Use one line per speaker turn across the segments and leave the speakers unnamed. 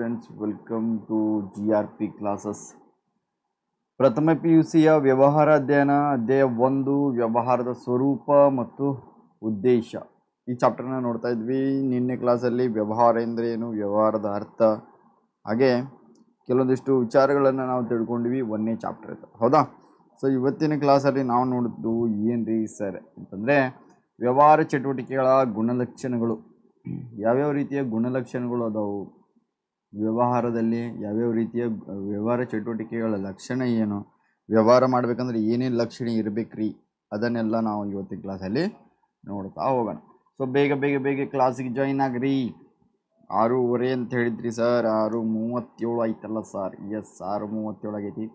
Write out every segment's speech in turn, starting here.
Students welcome to G R P classes ಪ್ರಥಮ P U ಸಿಯ ವ್ಯವಹಾರ ಅಧ್ಯಯನ, ಅಧ್ಯಾಯ ಒಂದು, ವ್ಯವಹಾರದ ಸ್ವರೂಪ ಮತ್ತು ಉದ್ದೇಶ. ಈ ಚಾಪ್ಟರ್ನ ನೋಡ್ತಾ ಇದ್ವಿ. ನಿನ್ನೆ ಕ್ಲಾಸಲ್ಲಿ ವ್ಯವಹಾರ ಎಂದರೇನು ಏನು, ವ್ಯವಹಾರದ ಅರ್ಥ. ಹಾಗೆ ಕೆಲವೊಂದಿಷ್ಟು ವಿಚಾರಗಳನ್ನು ನಾವು ತಿಳ್ಕೊಂಡ್ವಿ ಒಂದನೇ ಚಾಪ್ಟರ್ ಇದು ಹೌದಾ? ಸೊ ಇವತ್ತಿನ ಕ್ಲಾಸಲ್ಲಿ ನಾವು ನೋಡಿದ್ದು ಏನು ರೀ ಸರ್ ಅಂತಂದರೆ, ವ್ಯವಹಾರ ಚಟುವಟಿಕೆಗಳ ಗುಣಲಕ್ಷಣಗಳು. ಯಾವ್ಯಾವ ರೀತಿಯ ಗುಣಲಕ್ಷಣಗಳು ಅದಾವು? ವ್ಯವಹಾರದಲ್ಲಿ ಯಾವ್ಯಾವ ರೀತಿಯ ವ್ಯವಹಾರ ಚಟುವಟಿಕೆಗಳ ಲಕ್ಷಣ ಏನು, ವ್ಯವಹಾರ ಮಾಡ್ಬೇಕಂದ್ರೆ ಏನೇನು ಲಕ್ಷಣ ಇರಬೇಕ್ರಿ, ಅದನ್ನೆಲ್ಲ ನಾವು ಇವತ್ತಿನ ಕ್ಲಾಸಲ್ಲಿ ನೋಡ್ತಾ ಹೋಗೋಣ. ಸೊ ಬೇಗ ಬೇಗ ಬೇಗ ಕ್ಲಾಸಿಗೆ ಜಾಯಿನ್ ಆಗ್ರಿ. ಆರೂವರೆ ಅಂತ ಹೇಳಿದ್ರಿ ಸರ್ ಆರು ಮೂವತ್ತೇಳು ಆಯ್ತಲ್ಲ ಸರ್ ಎಸ್ ಆರು ಮೂವತ್ತೇಳು ಆಗೈತಿ.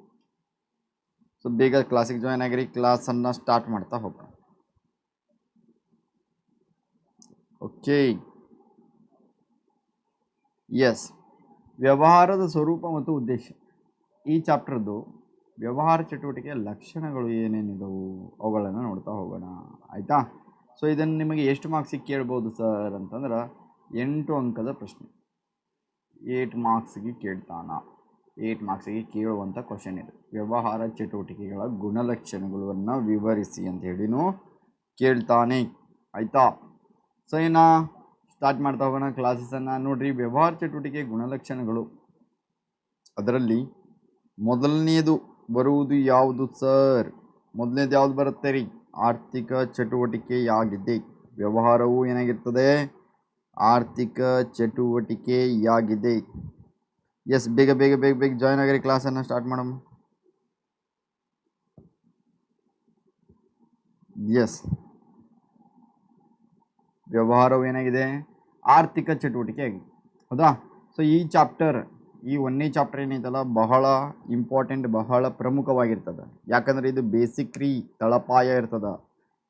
ಸೊ ಬೇಗ ಕ್ಲಾಸಿಗೆ ಜಾಯ್ನ್ ಆಗಿರಿ. ಕ್ಲಾಸನ್ನು ಸ್ಟಾರ್ಟ್ ಮಾಡ್ತಾ ಹೋಗೋಣ. ಓಕೆ ಎಸ್ ವ್ಯವಹಾರದ ಸ್ವರೂಪ ಮತ್ತು ಉದ್ದೇಶ. ಈ ಚಾಪ್ಟರ್ದು ವ್ಯವಹಾರ ಚಟುವಟಿಕೆಯ ಲಕ್ಷಣಗಳು ಏನೇನಿದವು ಅವುಗಳನ್ನು ನೋಡ್ತಾ ಹೋಗೋಣ. ಆಯಿತಾ? ಸೊ ಇದನ್ನು ನಿಮಗೆ ಎಷ್ಟು ಮಾರ್ಕ್ಸಿಗೆ ಕೇಳ್ಬೋದು ಸರ್ ಅಂತಂದ್ರೆ ಎಂಟು ಅಂಕದ ಪ್ರಶ್ನೆ. ಏಟ್ ಮಾರ್ಕ್ಸಿಗೆ ಕೇಳ್ತಾನ. ಏಟ್ ಮಾರ್ಕ್ಸಿಗೆ ಕೇಳುವಂಥ ಕ್ವಶನ್ ಇದು. ವ್ಯವಹಾರ ಚಟುವಟಿಕೆಗಳ ಗುಣಲಕ್ಷಣಗಳನ್ನು ವಿವರಿಸಿ ಅಂತ ಹೇಳಿನೂ ಕೇಳ್ತಾನೆ. ಆಯಿತಾ? ಸೊ ಸ್ಟಾರ್ಟ್ ಮಾಡ್ತಾ ಹೋಗೋಣ. ಕ್ಲಾಸಸನ್ನು ನೋಡಿರಿ. ವ್ಯವಹಾರ ಚಟುವಟಿಕೆ ಗುಣಲಕ್ಷಣಗಳು. ಅದರಲ್ಲಿ ಮೊದಲನೆಯದು ಬರುವುದು ಯಾವುದು ಸರ್ ಮೊದಲನೇದು ಯಾವುದು ಬರುತ್ತೆ ರೀ? ಆರ್ಥಿಕ ಚಟುವಟಿಕೆಯಾಗಿದೆ. ವ್ಯವಹಾರವು ಏನಾಗಿರ್ತದೆ? ಆರ್ಥಿಕ ಚಟುವಟಿಕೆಯಾಗಿದೆ. ಎಸ್ ಬೇಗ ಬೇಗ ಬೇಗ ಬೇಗ ಜಾಯ್ನ್ ಆಗಿರಿ ಕ್ಲಾಸನ್ನು ಸ್ಟಾರ್ಟ್ ಮಾಡಮ್ಮ ಎಸ್ ವ್ಯವಹಾರವು ಏನಾಗಿದೆ? ಆರ್ಥಿಕ ಚಟುವಟಿಕೆ ಆಗಿದೆ. ಹೌದಾ? ಸೊ ಈ ಚಾಪ್ಟರ್ ಈ ಒಂದನೇ ಚಾಪ್ಟರ್ ಏನೈತಲ್ಲ ಬಹಳ ಇಂಪಾರ್ಟೆಂಟ್ ಬಹಳ ಪ್ರಮುಖವಾಗಿರ್ತದೆ. ಯಾಕಂದರೆ ಇದು ಬೇಸಿಕ್ರಿ ತಳಪಾಯ ಇರ್ತದೆ.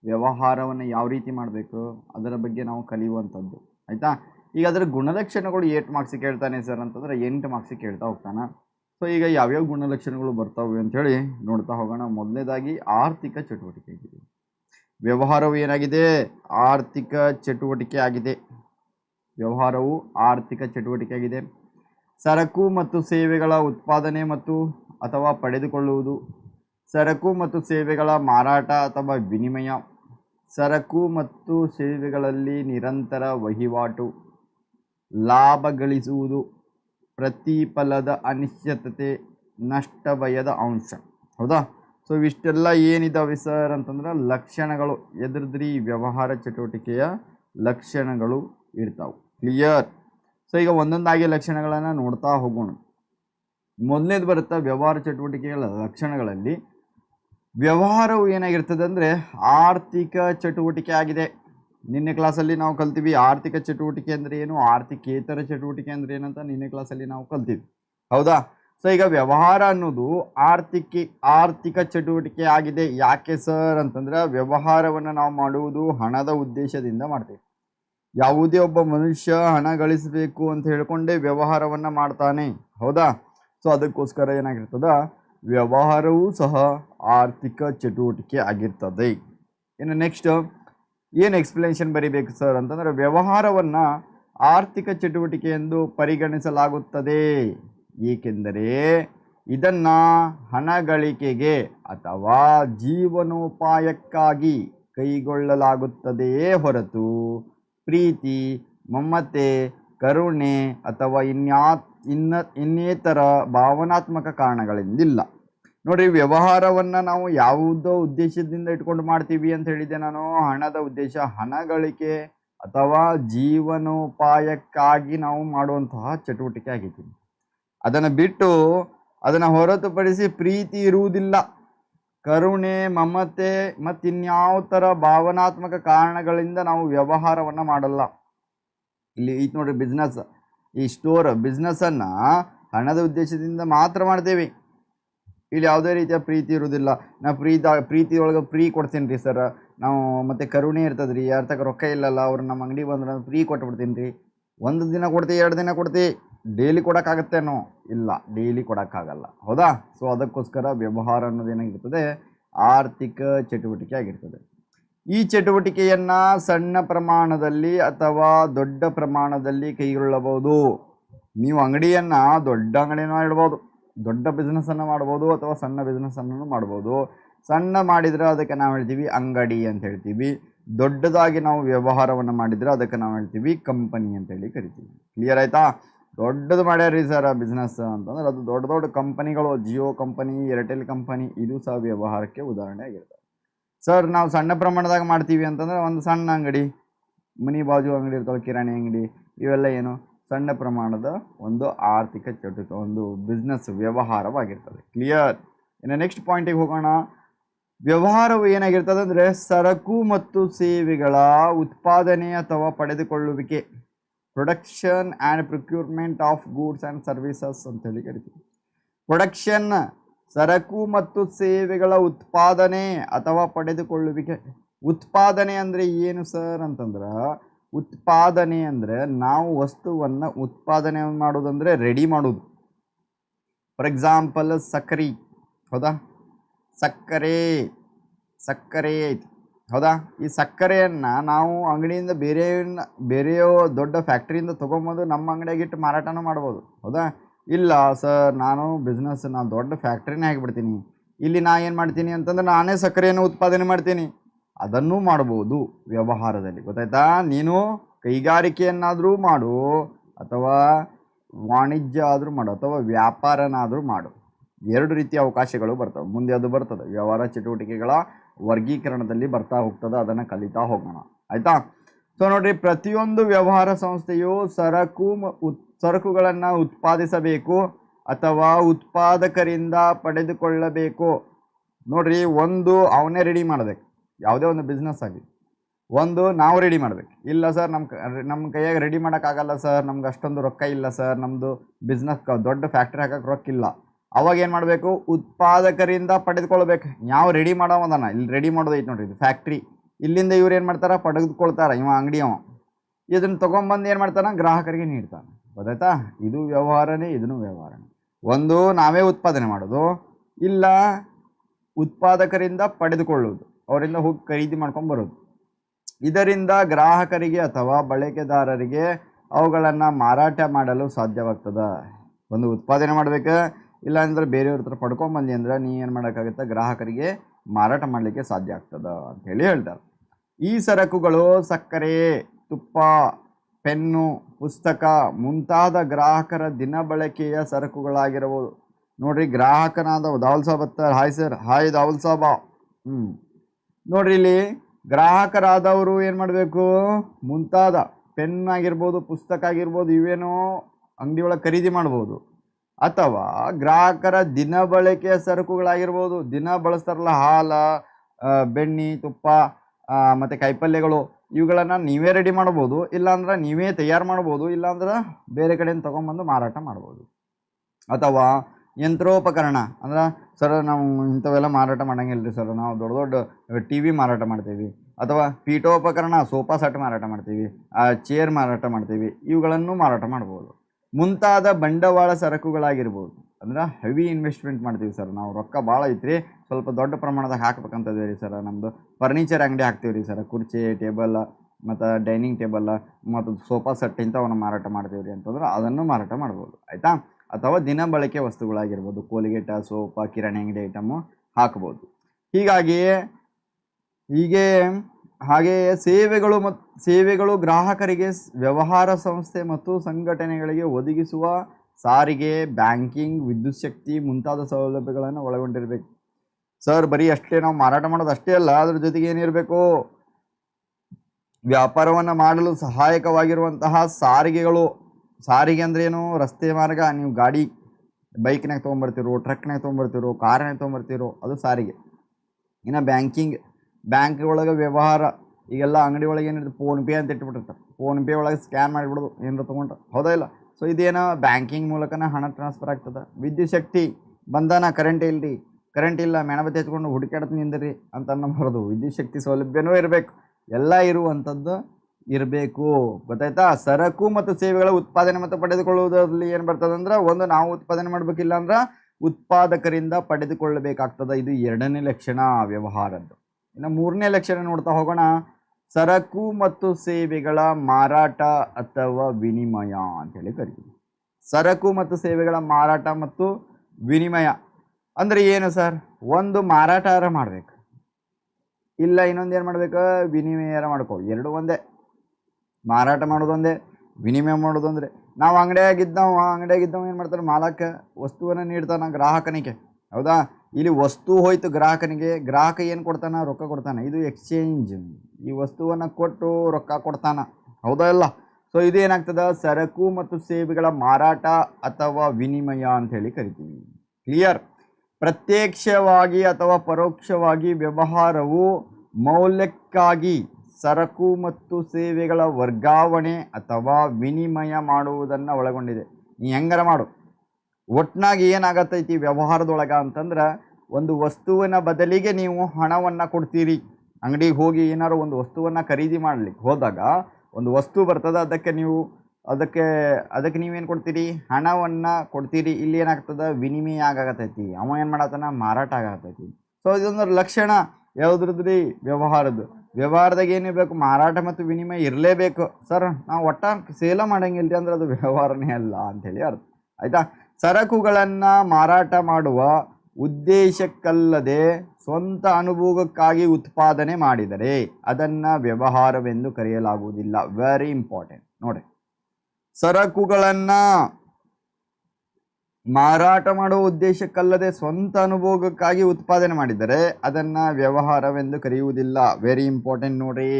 ವ್ಯವಹಾರವನ್ನು ಯಾವ ರೀತಿ ಮಾಡಬೇಕು, ಅದರ ಬಗ್ಗೆ ನಾವು ಕಲಿಯುವಂಥದ್ದು. ಆಯಿತಾ? ಈಗ ಅದರ ಗುಣಲಕ್ಷಣಗಳು ಏಟ್ ಮಾರ್ಕ್ಸಿಗೆ ಕೇಳ್ತಾನೆ ಸರ್ ಅಂತಂದ್ರೆ ಎಂಟು ಮಾರ್ಕ್ಸಿಗೆ ಕೇಳ್ತಾ ಹೋಗ್ತಾನೆ. ಸೊ ಈಗ ಯಾವ್ಯಾವ ಗುಣಲಕ್ಷಣಗಳು ಬರ್ತಾವೆ ಅಂಥೇಳಿ ನೋಡ್ತಾ ಹೋಗೋಣ. ಮೊದಲನೇದಾಗಿ ಆರ್ಥಿಕ ಚಟುವಟಿಕೆ. ವ್ಯವಹಾರವು ಏನಾಗಿದೆ? ಆರ್ಥಿಕ ಚಟುವಟಿಕೆ ಆಗಿದೆ. ವ್ಯವಹಾರವು ಆರ್ಥಿಕ ಚಟುವಟಿಕೆ ಆಗಿದೆ. ಸರಕು ಮತ್ತು ಸೇವೆಗಳ ಉತ್ಪಾದನೆ ಮತ್ತು ಅಥವಾ ಪಡೆದುಕೊಳ್ಳುವುದು. ಸರಕು ಮತ್ತು ಸೇವೆಗಳ ಮಾರಾಟ ಅಥವಾ ವಿನಿಮಯ. ಸರಕು ಮತ್ತು ಸೇವೆಗಳಲ್ಲಿ ನಿರಂತರ ವಹಿವಾಟು. ಲಾಭ ಗಳಿಸುವುದು. ಪ್ರತಿಫಲದ ಅನಿಶ್ಚಿತತೆ ನಷ್ಟ ಭಯದ ಅಂಶ. ಹೌದಾ? ಸೊ ಇಷ್ಟೆಲ್ಲ ಏನಿದಾವೆ ಸರ್ ಅಂತಂದ್ರೆ ಲಕ್ಷಣಗಳು, ಎದ್ರದ್ರಿ ವ್ಯವಹಾರ ಚಟುವಟಿಕೆಯ ಲಕ್ಷಣಗಳು ಇರ್ತಾವೆ. ಕ್ಲಿಯರ್ ಸೊ ಈಗ ಒಂದೊಂದಾಗಿ ಲಕ್ಷಣಗಳನ್ನು ನೋಡ್ತಾ ಹೋಗೋಣ. ಮೊದಲನೇದು ಬರುತ್ತಾ ವ್ಯವಹಾರ ಚಟುವಟಿಕೆಗಳ ಲಕ್ಷಣಗಳಲ್ಲಿ, ವ್ಯವಹಾರವು ಏನಾಗಿರ್ತದೆ ಅಂದರೆ ಆರ್ಥಿಕ ಚಟುವಟಿಕೆ ಆಗಿದೆ. ನಿನ್ನೆ ಕ್ಲಾಸಲ್ಲಿ ನಾವು ಕಲ್ತೀವಿ ಆರ್ಥಿಕ ಚಟುವಟಿಕೆ ಅಂದರೆ ಏನು? ಆರ್ಥಿಕೇತರ ಚಟುವಟಿಕೆ ಅಂದರೆ ಏನಂತ ನಿನ್ನೆ ಕ್ಲಾಸಲ್ಲಿ ನಾವು ಕಲ್ತೀವಿ. ಹೌದಾ? ಸೊ ಈಗ ವ್ಯವಹಾರ ಅನ್ನೋದು ಆರ್ಥಿಕ ಆರ್ಥಿಕ ಚಟುವಟಿಕೆ ಆಗಿದೆ. ಯಾಕೆ ಸರ್ ಅಂತಂದ್ರೆ ವ್ಯವಹಾರವನ್ನು ನಾವು ಮಾಡುವುದು ಹಣದ ಉದ್ದೇಶದಿಂದ ಮಾಡ್ತೇವೆ. ಯಾವುದೇ ಒಬ್ಬ ಮನುಷ್ಯ ಹಣ ಗಳಿಸಬೇಕು ಅಂತ ಹೇಳ್ಕೊಂಡೇ ವ್ಯವಹಾರವನ್ನು ಮಾಡ್ತಾನೆ. ಹೌದಾ? ಸೊ ಅದಕ್ಕೋಸ್ಕರ ಏನಾಗಿರ್ತದ? ವ್ಯವಹಾರವೂ ಸಹ ಆರ್ಥಿಕ ಚಟುವಟಿಕೆ ಆಗಿರ್ತದೆ. ಇನ್ನು ನೆಕ್ಸ್ಟ್ ಏನು ಎಕ್ಸ್ಪ್ಲನೇಷನ್ ಬರೀಬೇಕು ಸರ್ ಅಂತಂದರೆ ವ್ಯವಹಾರವನ್ನು ಆರ್ಥಿಕ ಚಟುವಟಿಕೆ ಎಂದು ಪರಿಗಣಿಸಲಾಗುತ್ತದೆ. ಏಕೆಂದರೆ ಇದನ್ನು ಹಣ ಗಳಿಕೆಗೆ ಅಥವಾ ಜೀವನೋಪಾಯಕ್ಕಾಗಿ ಕೈಗೊಳ್ಳಲಾಗುತ್ತದೆಯೇ ಹೊರತು ಪ್ರೀತಿ, ಮಮತೆ, ಕರುಣೆ ಅಥವಾ ಇನ್ಯಾ ಇನ್ನ, ಇನ್ನೇತರ ಭಾವನಾತ್ಮಕ ಕಾರಣಗಳಿಂದಿಲ್ಲ. ನೋಡಿ, ವ್ಯವಹಾರವನ್ನು ನಾವು ಯಾವುದೋ ಉದ್ದೇಶದಿಂದ ಇಟ್ಕೊಂಡು ಮಾಡ್ತೀವಿ ಅಂತ ಹೇಳಿದೆ ನಾನು. ಹಣದ ಉದ್ದೇಶ ಹಣ ಗಳಿಕೆ ಅಥವಾ ಜೀವನೋಪಾಯಕ್ಕಾಗಿ ನಾವು ಮಾಡುವಂತಹ ಚಟುವಟಿಕೆ ಆಗೈತಿ ಅದನ್ನು ಬಿಟ್ಟು ಅದನ್ನು ಹೊರತುಪಡಿಸಿ ಪ್ರೀತಿ ಇರುವುದಿಲ್ಲ. ಕರುಣೆ, ಮಮತೆ ಮತ್ತಿನ್ಯಾವ ಥರ ಭಾವನಾತ್ಮಕ ಕಾರಣಗಳಿಂದ ನಾವು ವ್ಯವಹಾರವನ್ನು ಮಾಡಲ್ಲ. ಇಲ್ಲಿ ಈ ನೋಡ್ರಿ ಬಿಸ್ನೆಸ್ ಈ ಸ್ಟೋರ್ ಬಿಸ್ನೆಸ್ಸನ್ನು ಹಣದ ಉದ್ದೇಶದಿಂದ ಮಾತ್ರ ಮಾಡ್ತೇವೆ. ಇಲ್ಲಿ ಯಾವುದೇ ರೀತಿಯ ಪ್ರೀತಿ ಇರುವುದಿಲ್ಲ. ನಾವು ಪ್ರೀತ ಪ್ರೀತಿ ಒಳಗೆ ಫ್ರೀ ಕೊಡ್ತೀನಿ ರೀ ಸರ್ ನಾವು ಮತ್ತು ಕರುಣೆ ಇರ್ತದೆ ರೀ ಯಾರ ತಕ ರೊಕ್ಕ ಇಲ್ಲಲ್ಲ, ಅವ್ರು ನಮ್ಮ ಅಂಗಡಿ ಬಂದ್ರೆ ಫ್ರೀ ಕೊಟ್ಬಿಡ್ತೀನಿ ರೀ ಒಂದು ದಿನ ಕೊಡ್ತೀವಿ ಎರಡು ದಿನ ಕೊಡ್ತೀವಿ ಡೈಲಿ ಕೊಡೋಕ್ಕಾಗತ್ತೇನೋ? ಇಲ್ಲ ಡೈಲಿ ಕೊಡೋಕ್ಕಾಗಲ್ಲ. ಹೌದಾ? ಸೊ ಅದಕ್ಕೋಸ್ಕರ ವ್ಯವಹಾರ ಅನ್ನೋದು ಏನಾಗಿರ್ತದೆ? ಆರ್ಥಿಕ ಚಟುವಟಿಕೆ ಆಗಿರ್ತದೆ. ಈ ಚಟುವಟಿಕೆಯನ್ನು ಸಣ್ಣ ಪ್ರಮಾಣದಲ್ಲಿ ಅಥವಾ ದೊಡ್ಡ ಪ್ರಮಾಣದಲ್ಲಿ ಕೈಗೊಳ್ಳಬಹುದು. ನೀವು ಅಂಗಡಿಯನ್ನು ದೊಡ್ಡ ಅಂಗಡಿನೂ ಇಡ್ಬೋದು, ದೊಡ್ಡ ಬಿಸ್ನೆಸ್ಸನ್ನು ಮಾಡ್ಬೋದು ಅಥವಾ ಸಣ್ಣ ಬಿಸ್ನೆಸ್ಸನ್ನು ಮಾಡ್ಬೋದು. ಸಣ್ಣ ಮಾಡಿದರೆ ಅದಕ್ಕೆ ನಾವು ಹೇಳ್ತೀವಿ ಅಂಗಡಿ ಅಂತ ಹೇಳ್ತೀವಿ. ದೊಡ್ಡದಾಗಿ ನಾವು ವ್ಯವಹಾರವನ್ನು ಮಾಡಿದರೆ ಅದಕ್ಕೆ ನಾವು ಹೇಳ್ತೀವಿ ಕಂಪನಿ ಅಂತೇಳಿ ಕರಿತೀವಿ. ಕ್ಲಿಯರ್ ಆಯಿತಾ? ದೊಡ್ಡದು ಮಾಡ್ಯಾರ್ರಿ ಸರ್ ಆ ಬಿಸ್ನೆಸ್ ಅಂತಂದ್ರೆ ಅದು ದೊಡ್ಡ ದೊಡ್ಡ ಕಂಪನಿಗಳು ಜಿಯೋ ಕಂಪನಿ ಏರ್ಟೆಲ್ ಕಂಪನಿ ಇದು ಸಹ ವ್ಯವಹಾರಕ್ಕೆ ಉದಾಹರಣೆ ಆಗಿರ್ತವೆ ಸರ್ ನಾವು ಸಣ್ಣ ಪ್ರಮಾಣದಾಗ ಮಾಡ್ತೀವಿ ಅಂತಂದ್ರೆ ಒಂದು ಸಣ್ಣ ಅಂಗಡಿ, ಮನಿ ಬಾಜು ಅಂಗಡಿ ಇರ್ತಾವೆ ಕಿರಾಣಿ ಅಂಗಡಿ, ಇವೆಲ್ಲ ಏನು ಸಣ್ಣ ಪ್ರಮಾಣದ ಒಂದು ಆರ್ಥಿಕ ಚಟುವಟಿಕೆ ಒಂದು ಬಿಸ್ನೆಸ್ ವ್ಯವಹಾರವಾಗಿರ್ತದೆ. ಕ್ಲಿಯರ್ ಇನ್ನು ನೆಕ್ಸ್ಟ್ ಪಾಯಿಂಟಿಗೆ ಹೋಗೋಣ. ವ್ಯವಹಾರವು ಏನಾಗಿರ್ತದೆ ಅಂದರೆ ಸರಕು ಮತ್ತು ಸೇವೆಗಳ ಉತ್ಪಾದನೆ ಅಥವಾ ಪಡೆದುಕೊಳ್ಳುವಿಕೆ. Production and procurement of goods and services ಅಂತೇಳಿ ಕರಿತೀವಿ. ಪ್ರೊಡಕ್ಷನ್ ಸರಕು ಮತ್ತು ಸೇವೆಗಳ ಉತ್ಪಾದನೆ ಅಥವಾ ಪಡೆದುಕೊಳ್ಳುವಿಕೆ. ಉತ್ಪಾದನೆ ಅಂದರೆ ಏನು ಸರ್ ಅಂತಂದ್ರೆ, ಉತ್ಪಾದನೆ ಅಂದರೆ ನಾವು ವಸ್ತುವನ್ನು ಉತ್ಪಾದನೆ ಮಾಡೋದಂದರೆ ರೆಡಿ ಮಾಡೋದು. ಫಾರ್ ಎಕ್ಸಾಂಪಲ್ ಸಕ್ಕರೆ ಹೌದಾ? ಸಕ್ಕರೆ ಸಕ್ಕರೆ ಐತಿ. ಹೌದಾ? ಈ ಸಕ್ಕರೆಯನ್ನು ನಾವು ಅಂಗಡಿಯಿಂದ ಬೇರೆ ಬೇರೆಯೋ ದೊಡ್ಡ ಫ್ಯಾಕ್ಟ್ರಿಯಿಂದ ತೊಗೊಂಬಂದು ನಮ್ಮ ಅಂಗಡಿಯಾಗಿಟ್ಟು ಮಾರಾಟನೂ ಮಾಡ್ಬೋದು. ಹೌದಾ? ಇಲ್ಲ ಸರ್, ನಾನು ಬಿಸ್ನೆಸ್ ನಾನು ದೊಡ್ಡ ಫ್ಯಾಕ್ಟ್ರಿನೇ ಆಗಿಬಿಡ್ತೀನಿ. ಇಲ್ಲಿ ನಾ ಏನು ಮಾಡ್ತೀನಿ ಅಂತಂದ್ರೆ ನಾನೇ ಸಕ್ಕರೆಯನ್ನು ಉತ್ಪಾದನೆ ಮಾಡ್ತೀನಿ. ಅದನ್ನೂ ಮಾಡ್ಬೋದು ವ್ಯವಹಾರದಲ್ಲಿ. ಗೊತ್ತಾಯ್ತಾ? ನೀನು ಕೈಗಾರಿಕೆಯನ್ನಾದರೂ ಮಾಡು, ಅಥವಾ ವಾಣಿಜ್ಯ ಆದರೂ ಮಾಡು, ಅಥವಾ ವ್ಯಾಪಾರನಾದರೂ ಮಾಡು. ಎರಡು ರೀತಿಯ ಅವಕಾಶಗಳು ಬರ್ತವೆ. ಮುಂದೆ ಅದು ಬರ್ತದೆ. ವ್ಯವಹಾರ ಚಟುವಟಿಕೆಗಳ ವರ್ಗೀಕರಣದಲ್ಲಿ ಬರ್ತಾ ಹೋಗ್ತದೆ, ಅದನ್ನು ಕಲಿತಾ ಹೋಗೋಣ. ಆಯಿತಾ? ಸೊ ನೋಡಿರಿ, ಪ್ರತಿಯೊಂದು ವ್ಯವಹಾರ ಸಂಸ್ಥೆಯು ಸರಕು ಉತ್, ಸರಕುಗಳನ್ನು ಉತ್ಪಾದಿಸಬೇಕು ಅಥವಾ ಉತ್ಪಾದಕರಿಂದ ಪಡೆದುಕೊಳ್ಳಬೇಕು. ನೋಡಿರಿ, ಒಂದು ಅವನೇ ರೆಡಿ ಮಾಡಬೇಕು. ಯಾವುದೇ ಒಂದು ಬಿಸ್ನೆಸ್ ಆಗಲಿ ಒಂದು ನಾವು ರೆಡಿ ಮಾಡಬೇಕು. ಇಲ್ಲ ಸರ್ ನಮ್ಮ ನಮ್ಮ ಕೈಯಾಗ ರೆಡಿ ಮಾಡೋಕ್ಕಾಗಲ್ಲ ಸರ್ ನಮ್ಗೆ ಅಷ್ಟೊಂದು ರೊಕ್ಕ ಇಲ್ಲ ಸರ್ ನಮ್ಮದು ಬಿಸ್ನೆಸ್ ದೊಡ್ಡ ಫ್ಯಾಕ್ಟ್ರಿ ಹಾಕಕ್ಕೆ ರೊಕ್ಕ ಇಲ್ಲ. ಅವಾಗ ಏನು ಮಾಡಬೇಕು? ಉತ್ಪಾದಕರಿಂದ ಪಡೆದುಕೊಳ್ಬೇಕು. ಯಾವ ರೆಡಿ ಮಾಡೋವದನ ಇಲ್ಲಿ ರೆಡಿ ಮಾಡೋದೈತೆ ನೋಡಿರಿ ಇದು ಫ್ಯಾಕ್ಟ್ರಿ ಇಲ್ಲಿಂದ ಇವ್ರು ಏನು ಮಾಡ್ತಾರೆ? ಪಡೆದುಕೊಳ್ತಾರೆ. ಇವ ಅಂಗಡಿಯವ ಇದನ್ನು ತೊಗೊಂಬಂದು ಏನು ಮಾಡ್ತಾನೆ? ಗ್ರಾಹಕರಿಗೆ ನೀಡ್ತಾನೆ. ಗೊತ್ತಾಯ್ತಾ? ಇದು ವ್ಯವಹಾರನೇ, ಇದನ್ನು ವ್ಯವಹಾರನೇ. ಒಂದು, ನಾವೇ ಉತ್ಪಾದನೆ ಮಾಡೋದು. ಇಲ್ಲ, ಉತ್ಪಾದಕರಿಂದ ಪಡೆದುಕೊಳ್ಳುವುದು. ಅವರಿಂದ ಹೋಗಿ ಖರೀದಿ ಮಾಡ್ಕೊಂಡು ಬರೋದು. ಇದರಿಂದ ಗ್ರಾಹಕರಿಗೆ ಅಥವಾ ಬಳಕೆದಾರರಿಗೆ ಅವುಗಳನ್ನು ಮಾರಾಟ ಮಾಡಲು ಸಾಧ್ಯವಾಗ್ತದೆ. ಒಂದು ಉತ್ಪಾದನೆ ಮಾಡಬೇಕು. ಇಲ್ಲ ಅಂದ್ರೆ ಬೇರೆಯವ್ರ ಹತ್ರ ಪಡ್ಕೊಂಬಂದಿ ಅಂದ್ರೆ ನೀ ಏನು ಮಾಡೋಕ್ಕಾಗುತ್ತೆ? ಗ್ರಾಹಕರಿಗೆ ಮಾರಾಟ ಮಾಡಲಿಕ್ಕೆ ಸಾಧ್ಯ ಆಗ್ತದೆ ಹೇಳಿ ಹೇಳ್ತಾರೆ. ಈ ಸರಕುಗಳು ಸಕ್ಕರೆ, ತುಪ್ಪ, ಪೆನ್ನು, ಪುಸ್ತಕ ಮುಂತಾದ ಗ್ರಾಹಕರ ದಿನಬಳಕೆಯ ಸರಕುಗಳಾಗಿರಬಹುದು. ನೋಡ್ರಿ, ಗ್ರಾಹಕನಾದ Dawal Sab ಅತ್ತಾರೆ hi sir hi Dawal Sab. ಹ್ಞೂ ನೋಡ್ರಿ, ಇಲ್ಲಿ ಗ್ರಾಹಕರಾದವರು ಏನು ಮಾಡಬೇಕು? ಮುಂತಾದ ಪೆನ್ ಆಗಿರ್ಬೋದು, ಪುಸ್ತಕ ಆಗಿರ್ಬೋದು, ಇವೇನೋ ಅಂಗಡಿ ಒಳಗೆ ಖರೀದಿ ಮಾಡ್ಬೋದು. ಅಥವಾ ಗ್ರಾಹಕರ ದಿನ ಬಳಕೆಯ ಸರಕುಗಳಾಗಿರ್ಬೋದು. ದಿನ ಬಳಸ್ತಾರಲ್ಲ ಹಾಲು ಬೆಣ್ಣೆ, ತುಪ್ಪ ಮತ್ತು ಕಾಯಿಪಲ್ಯಗಳು ಇವುಗಳನ್ನು ನೀವೇ ರೆಡಿ ಮಾಡ್ಬೋದು. ಇಲ್ಲಾಂದ್ರೆ ನೀವೇ ತಯಾರು ಮಾಡ್ಬೋದು. ಇಲ್ಲಾಂದ್ರೆ ಬೇರೆ ಕಡೆಯಿಂದ ತೊಗೊಂಬಂದು ಮಾರಾಟ ಮಾಡ್ಬೋದು. ಅಥವಾ ಯಂತ್ರೋಪಕರಣ. ಅಂದ್ರೆ ಸರ್, ನಾವು ಇಂಥವೆಲ್ಲ ಮಾರಾಟ ಮಾಡಂಗಿಲ್ಲ ರೀ ಸರ್. ನಾವು ದೊಡ್ಡ ದೊಡ್ಡ ಟಿ ವಿ ಮಾರಾಟ ಮಾಡ್ತೀವಿ. ಅಥವಾ ಪೀಠೋಪಕರಣ, ಸೋಫಾ ಸೆಟ್ ಮಾರಾಟ ಮಾಡ್ತೀವಿ. ಚೇರ್ ಮಾರಾಟ ಮಾಡ್ತೀವಿ. ಇವುಗಳನ್ನು ಮಾರಾಟ ಮಾಡ್ಬೋದು. ಮುಂತಾದ ಬಂಡವಾಳ ಸರಕುಗಳಾಗಿರ್ಬೋದು. ಅಂದ್ರೆ ಹೆವಿ ಇನ್ವೆಸ್ಟ್ಮೆಂಟ್ ಮಾಡ್ತೀವಿ ಸರ್ ನಾವು ರೊಕ್ಕ ಭಾಳ ಐತ್ರಿ, ಸ್ವಲ್ಪ ದೊಡ್ಡ ಪ್ರಮಾಣದಾಗ ಹಾಕ್ಬೇಕಂತ ಇದೀವಿ ರೀ ಸರ್ ನಮ್ಮದು ಫರ್ನಿಚರ್ ಅಂಗಡಿ ಹಾಕ್ತೀವಿ ರೀ ಸರ್ ಕುರ್ಚಿ ಟೇಬಲ್ ಮತ್ತು ಡೈನಿಂಗ್ ಟೇಬಲ್ ಮತ್ತು ಸೋಫಾ ಸೆಟ್ ಇಂಥವನ್ನು ಮಾರಾಟ ಮಾಡ್ತೀವಿ ರೀ ಅಂತಂದ್ರೆ ಅದನ್ನು ಮಾರಾಟ ಮಾಡ್ಬೋದು. ಆಯಿತಾ? ಅಥವಾ ದಿನ ಬಳಕೆ ವಸ್ತುಗಳಾಗಿರ್ಬೋದು. ಕೋಲ್ಗೇಟ ಸೋಫಾ ಕಿರಾಣಿ ಅಂಗಡಿ ಐಟಮು ಹಾಕ್ಬೋದು. ಹೀಗಾಗಿ ಹೀಗೆ ಹಾಗೆಯೇ ಸೇವೆಗಳು ಮತ್ತು ಸೇವೆಗಳು ಗ್ರಾಹಕರಿಗೆ ವ್ಯವಹಾರ ಸಂಸ್ಥೆ ಮತ್ತು ಸಂಘಟನೆಗಳಿಗೆ ಒದಗಿಸುವ ಸಾರಿಗೆ, ಬ್ಯಾಂಕಿಂಗ್, ವಿದ್ಯುತ್ ಶಕ್ತಿ ಮುಂತಾದ ಸೌಲಭ್ಯಗಳನ್ನು ಒಳಗೊಂಡಿರಬೇಕು. ಸರ್, ಬರೀ ಅಷ್ಟೇ ನಾವು ಮಾರಾಟ ಮಾಡೋದು ಅಷ್ಟೇ ಅಲ್ಲ, ಅದ್ರ ಜೊತೆಗೆ ಏನಿರಬೇಕು ವ್ಯಾಪಾರವನ್ನು ಮಾಡಲು ಸಹಾಯಕವಾಗಿರುವಂತಹ ಸಾರಿಗೆಗಳು. ಸಾರಿಗೆ ಅಂದ್ರೆ ಏನು? ರಸ್ತೆ ಮಾರ್ಗ. ನೀವು ಗಾಡಿ ಬೈಕ್ನಾಗ ತೊಗೊಂಬರ್ತಿರೋ, ಟ್ರಕ್ನಾಗ ತೊಗೊಂಬರ್ತಿರೋ ಕಾರ್ನಾಗ ತೊಗೊಂಬರ್ತಿರೋ, ಅದು ಸಾರಿಗೆ. ಇನ್ನು ಬ್ಯಾಂಕಿಂಗ್ ಬ್ಯಾಂಕ್ ಒಳಗೆ ವ್ಯವಹಾರ, ಈಗೆಲ್ಲ ಅಂಗಡಿ ಒಳಗೆ ಏನಿರ್ತದೆ ಫೋನ್ಪೇ ಅಂತ ಇಟ್ಬಿಟ್ಟಿರ್ತಾರೆ. ಫೋನ್ಪೇ ಒಳಗೆ ಸ್ಕ್ಯಾನ್ ಮಾಡಿಬಿಡೋದು, ಏನಾರು ತೊಗೊಂಡ್ರೆ. ಹೌದಾ ಇಲ್ಲ? ಸೊ ಇದೇನು ಬ್ಯಾಂಕಿಂಗ್ ಮೂಲಕನೇ ಹಣ ಟ್ರಾನ್ಸ್ಫರ್ ಆಗ್ತದೆ. ವಿದ್ಯುತ್ ಶಕ್ತಿ ಬಂದಾನ ಕರೆಂಟ್ ಇಲ್ರಿ. ಕರೆಂಟ್ ಇಲ್ಲ, ಮೆಣಬತ್ತಿ ಹಚ್ಕೊಂಡು ಹುಡುಕಾಡ್ತ ನಿಂದ್ರಿ ಅಂತ ಅನ್ನಬಾರ್ದು. ವಿದ್ಯುತ್ ಶಕ್ತಿ ಸೌಲಭ್ಯನೂ ಇರಬೇಕು. ಎಲ್ಲ ಇರುವಂಥದ್ದು ಇರಬೇಕು. ಗೊತ್ತಾಯ್ತಾ? ಸರಕು ಮತ್ತು ಸೇವೆಗಳ ಉತ್ಪಾದನೆ ಮತ್ತು ಪಡೆದುಕೊಳ್ಳುವುದರಲ್ಲಿ ಏನು ಬರ್ತದೆ ಅಂದ್ರೆ ಒಂದು ನಾವು ಉತ್ಪಾದನೆ ಮಾಡಬೇಕಿಲ್ಲ ಅಂದ್ರೆ ಉತ್ಪಾದಕರಿಂದ ಪಡೆದುಕೊಳ್ಳಬೇಕಾಗ್ತದೆ. ಇದು ಎರಡನೇ ಲಕ್ಷಣ ವ್ಯವಹಾರದ್ದು. ಇನ್ನು ಮೂರನೇ ಲಕ್ಷಣ ನೋಡ್ತಾ ಹೋಗೋಣ. ಸರಕು ಮತ್ತು ಸೇವೆಗಳ ಮಾರಾಟ ಅಥವಾ ವಿನಿಮಯ ಅಂತೇಳಿ ಕರಿತೀವಿ. ಸರಕು ಮತ್ತು ಸೇವೆಗಳ ಮಾರಾಟ ಮತ್ತು ವಿನಿಮಯ ಅಂದರೆ ಏನು ಸರ್ ಒಂದು ಮಾರಾಟಾರ ಮಾಡ್ಬೇಕು. ಇಲ್ಲ ಇನ್ನೊಂದು ಏನು ಮಾಡ್ಬೇಕು? ವಿನಿಮಯ ಮಾಡ್ಕೊ ಎರಡು ಒಂದೇ. ಮಾರಾಟ ಮಾಡೋದೊಂದೇ ವಿನಿಮಯ ಮಾಡೋದೊಂದ್ರೆ ನಾವು ಅಂಗಡಿಯಾಗಿದ್ದವ ಅಂಗಡಿಯಾಗಿದ್ದವ ಏನು ಮಾಡ್ತಾರೆ? ಮಾಲಕ ವಸ್ತುವನ್ನು ನೀಡ್ತಾನೆ ಗ್ರಾಹಕನಿಗೆ. ಹೌದಾ? ಇಲ್ಲಿ ವಸ್ತು ಹೋಯ್ತು ಗ್ರಾಹಕನಿಗೆ, ಗ್ರಾಹಕ ಏನು ಕೊಡ್ತಾನ? ರೊಕ್ಕ ಕೊಡ್ತಾನೆ. ಇದು ಎಕ್ಸ್ಚೇಂಜ್ ಈ ವಸ್ತುವನ್ನು ಕೊಟ್ಟು ರೊಕ್ಕ ಕೊಡ್ತಾನ. ಹೌದಾ ಇಲ್ಲ? ಸೊ ಇದು ಏನಾಗ್ತದ ಸರಕು ಮತ್ತು ಸೇವೆಗಳ ಮಾರಾಟ ಅಥವಾ ವಿನಿಮಯ ಅಂತ ಹೇಳಿ ಕರಿತೀವಿ. ಕ್ಲಿಯರ್ ಪ್ರತ್ಯಕ್ಷವಾಗಿ ಅಥವಾ ಪರೋಕ್ಷವಾಗಿ ವ್ಯವಹಾರವು ಮೌಲ್ಯಕ್ಕಾಗಿ ಸರಕು ಮತ್ತು ಸೇವೆಗಳ ವರ್ಗಾವಣೆ ಅಥವಾ ವಿನಿಮಯ ಮಾಡುವುದನ್ನು ಒಳಗೊಂಡಿದೆ. ನೀ ಹೆಂಗಾರ ಮಾಡು. ಒಟ್ನಾಗಿ ಏನಾಗತ್ತೈತಿ ವ್ಯವಹಾರದೊಳಗೆ ಅಂತಂದ್ರೆ ಒಂದು ವಸ್ತುವಿನ ಬದಲಿಗೆ ನೀವು ಹಣವನ್ನು ಕೊಡ್ತೀರಿ. ಅಂಗಡಿಗೆ ಹೋಗಿ ಏನಾದ್ರು ಒಂದು ವಸ್ತುವನ್ನು ಖರೀದಿ ಮಾಡಲಿಕ್ಕೆ ಹೋದಾಗ ಒಂದು ವಸ್ತು ಬರ್ತದೆ, ಅದಕ್ಕೆ ನೀವು ಅದಕ್ಕೆ ಅದಕ್ಕೆ ನೀವೇನು ಕೊಡ್ತೀರಿ? ಹಣವನ್ನು ಕೊಡ್ತೀರಿ. ಇಲ್ಲಿ ಏನಾಗ್ತದೆ? ವಿನಿಮಯ ಆಗತೈತಿ ಅವ ಏನು ಮಾಡತ್ತಾನ ಮಾರಾಟ ಆಗತೈತಿ ಸೊ ಇದೊಂದು ಲಕ್ಷಣ ಯಾವುದ್ರದ್ರಿ? ವ್ಯವಹಾರದ್ದು. ವ್ಯವಹಾರದಾಗ ಏನಿರಬೇಕು ಮಾರಾಟ ಮತ್ತು ವಿನಿಮಯ ಇರಲೇಬೇಕು. ಸರ್ ನಾವು ಒಟ್ಟ ಸೇಲ ಮಾಡಂಗಿಲ್ಲ ಅಂದ್ರೆ ಅದು ವ್ಯವಹಾರನೇ ಅಲ್ಲ ಅಂಥೇಳಿ ಅರ್ಥ. ಆಯಿತಾ? ಸರಕುಗಳನ್ನು ಮಾರಾಟ ಮಾಡುವ ಉದ್ದೇಶಕ್ಕಲ್ಲದೆ ಸ್ವಂತ ಅನುಭೋಗಕ್ಕಾಗಿ ಉತ್ಪಾದನೆ ಮಾಡಿದರೆ ಅದನ್ನು ವ್ಯವಹಾರವೆಂದು ಕರೆಯಲಾಗುವುದಿಲ್ಲ. ವೆರಿ ಇಂಪಾರ್ಟೆಂಟ್ ನೋಡಿ ಸರಕುಗಳನ್ನು ಮಾರಾಟ ಮಾಡುವ ಉದ್ದೇಶಕ್ಕಲ್ಲದೆ ಸ್ವಂತ ಅನುಭೋಗಕ್ಕಾಗಿ ಉತ್ಪಾದನೆ ಮಾಡಿದರೆ ಅದನ್ನು ವ್ಯವಹಾರವೆಂದು ಕರೆಯುವುದಿಲ್ಲ. ವೆರಿ ಇಂಪಾರ್ಟೆಂಟ್ ನೋಡ್ರಿ.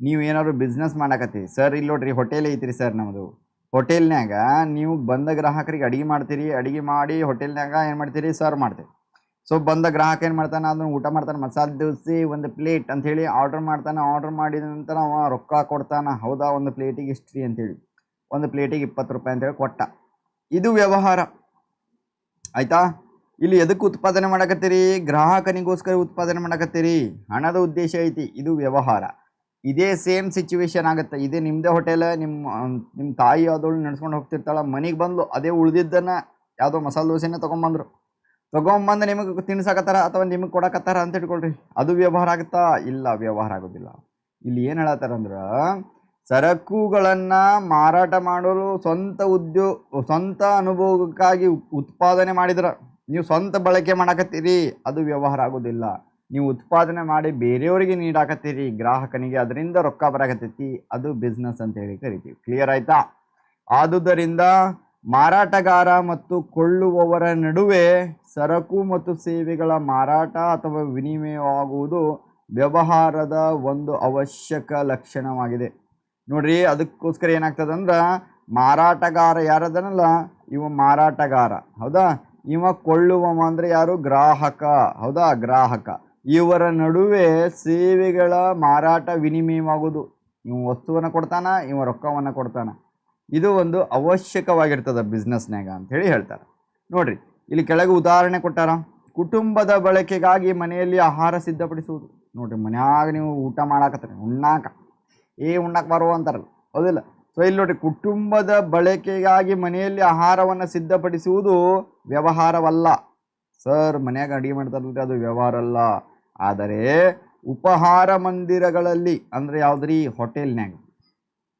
ನೀವು ಏನಾದ್ರು ಬಿಸ್ನೆಸ್ ಮಾಡಕತ್ತೀರಿ? ಸರ್ ಇಲ್ಲಿ ನೋಡ್ರಿ ಹೋಟೆಲ್ ಐತ್ರಿ ಸರ್ ನಮ್ಮದು ಹೋಟೆಲ್ನ್ಯಾಗ ನೀವು ಬಂದ ಗ್ರಾಹಕರಿಗೆ ಅಡಿಗೆ ಮಾಡ್ತೀರಿ, ಅಡಿಗೆ ಮಾಡಿ ಹೋಟೆಲ್ನ್ಯಾಗ ಏನು ಮಾಡ್ತೀರಿ? ಸರ್ವ್ ಮಾಡ್ತೀರಿ. ಸೊ ಬಂದ ಗ್ರಾಹಕ ಏನು ಮಾಡ್ತಾನೆ? ಅದನ್ನು ಊಟ ಮಾಡ್ತಾನೆ, ಮಸಾಲೆ ದೋಸೆ, ಒಂದು ಪ್ಲೇಟ್ ಅಂಥೇಳಿ ಆರ್ಡ್ರ್ ಮಾಡ್ತಾನೆ ಆರ್ಡ್ರ್ ಮಾಡಿದ ನಂತರ ಅವ ರೊಕ್ಕ ಕೊಡ್ತಾನೆ, ಹೌದಾ? ಒಂದು ಪ್ಲೇಟಿಗೆ ಇಷ್ಟು ರೀ ಅಂತೇಳಿ ಒಂದು ಪ್ಲೇಟಿಗೆ ಇಪ್ಪತ್ತು ರೂಪಾಯಿ ಅಂತೇಳಿ ಕೊಟ್ಟ. ಇದು ವ್ಯವಹಾರ. ಆಯಿತಾ? ಇಲ್ಲಿ ಎದಕ್ಕೆ ಉತ್ಪಾದನೆ ಮಾಡಕತ್ತೀರಿ? ಗ್ರಾಹಕನಿಗೋಸ್ಕರ ಉತ್ಪಾದನೆ ಮಾಡಕತ್ತೀರಿ? ಹಣದ ಉದ್ದೇಶ ಐತಿ. ಇದು ವ್ಯವಹಾರ. ಇದೇ ಸೇಮ್ ಸಿಚುವೇಶನ್ ಆಗುತ್ತೆ. ಇದೇ ನಿಮ್ಮದೇ ಹೋಟೆಲ್ ನಿಮ್ಮ ನಿಮ್ಮ ತಾಯಿ ಯಾವ್ದೋಳು ನಡ್ಸ್ಕೊಂಡು ಹೋಗ್ತಿರ್ತಾಳೆ, ಮನೆಗೆ ಬಂದು ಅದೇ ಉಳಿದಿದ್ದನ್ನು ಯಾವುದೋ ಮಸಾಲೆ ದೋಸೆನೇ ತೊಗೊಂಬಂದ್ರು. ತೊಗೊಂಬಂದು ನಿಮಗೆ ತಿನ್ಸಾಕತ್ತಾರ ಅಥವಾ ನಿಮಗೆ ಕೊಡಕತ್ತಾರ ಅಂತ ಇಟ್ಕೊಳ್ರಿ. ಅದು ವ್ಯವಹಾರ ಆಗುತ್ತಾ? ಇಲ್ಲ, ವ್ಯವಹಾರ ಆಗೋದಿಲ್ಲ. ಇಲ್ಲಿ ಏನು ಹೇಳತ್ತಾರಂದ್ರೆ ಸರಕುಗಳನ್ನು ಮಾರಾಟ ಮಾಡಲು ಸ್ವಂತ ಉದ್ಯೋಗ ಸ್ವಂತ ಅನುಭವಕ್ಕಾಗಿ ಉತ್ಪಾದನೆ ಮಾಡಿದ್ರೆ, ನೀವು ಸ್ವಂತ ಬಳಕೆ ಮಾಡಕತ್ತೀರಿ, ಅದು ವ್ಯವಹಾರ ಆಗೋದಿಲ್ಲ. ನೀವು ಉತ್ಪಾದನೆ ಮಾಡಿ ಬೇರೆಯವರಿಗೆ ನೀಡಾಕತ್ತೀರಿ, ಗ್ರಾಹಕನಿಗೆ ಅದರಿಂದ ರೊಕ್ಕ ಬರಾಕತ್ತೈತಿ, ಅದು ಬಿಸ್ನೆಸ್ ಅಂತ ಹೇಳಿ ಕರಿತೀವಿ. ಕ್ಲಿಯರ್ ಆಯ್ತಾ? ಆದುದರಿಂದ ಮಾರಾಟಗಾರ ಮತ್ತು ಕೊಳ್ಳುವವರ ನಡುವೆ ಸರಕು ಮತ್ತು ಸೇವೆಗಳ ಮಾರಾಟ ಅಥವಾ ವಿನಿಮಯವಾಗುವುದು ವ್ಯವಹಾರದ ಒಂದು ಅವಶ್ಯಕ ಲಕ್ಷಣವಾಗಿದೆ. ನೋಡ್ರಿ, ಅದಕ್ಕೋಸ್ಕರ ಏನಾಗ್ತದೆ ಅಂದ್ರೆ ಮಾರಾಟಗಾರ ಯಾರದನಲ್ಲ, ಇವ ಮಾರಾಟಗಾರ. ಹೌದಾ? ಇವ ಕೊಳ್ಳುವವ ಅಂದ್ರೆ ಯಾರು? ಗ್ರಾಹಕ. ಹೌದಾ? ಗ್ರಾಹಕ. ಇವರ ನಡುವೆ ಸೇವೆಗಳ ಮಾರಾಟ ವಿನಿಮಯವಾಗುವುದು. ಇವ ವಸ್ತುವನ್ನು ಕೊಡ್ತಾನ ಇವ ರೊಕ್ಕವನ್ನು ಕೊಡ್ತಾನ? ಇದು ಒಂದು ಅವಶ್ಯಕವಾಗಿರ್ತದೆ ಬಿಸ್ನೆಸ್ನ್ಯಾಗ ಅಂಥೇಳಿ ಹೇಳ್ತಾರೆ. ನೋಡ್ರಿ, ಇಲ್ಲಿ ಕೆಳಗೆ ಉದಾಹರಣೆ ಕೊಟ್ಟಾರ. ಕುಟುಂಬದ ಬಳಕೆಗಾಗಿ ಮನೆಯಲ್ಲಿ ಆಹಾರ ಸಿದ್ಧಪಡಿಸುವುದು. ನೋಡ್ರಿ, ಮನ್ಯಾಗ ನೀವು ಊಟ ಮಾಡಾಕತ್ತೀರಿ ಉಣ್ಣಾಕ. ಏ, ಉಣ್ಣಾಕ ಬರುವ ಅಂತಾರಲ್ಲ, ಹೌದಿಲ್ಲ? ಸೊ ಇಲ್ಲಿ ನೋಡ್ರಿ, ಕುಟುಂಬದ ಬಳಕೆಗಾಗಿ ಮನೆಯಲ್ಲಿ ಆಹಾರವನ್ನು ಸಿದ್ಧಪಡಿಸುವುದು ವ್ಯವಹಾರವಲ್ಲ. ಸರ್, ಮನ್ಯಾಗ ಅಡುಗೆ ಮಾಡ್ತಾರಲ್ರಿ, ಅದು ವ್ಯವಹಾರ ಅಲ್ಲ. ಆದರೆ ಉಪಹಾರ ಮಂದಿರಗಳಲ್ಲಿ, ಅಂದರೆ ಯಾವುದ್ರಿ? ಹೋಟೆಲ್ನ್ಯಾಗ.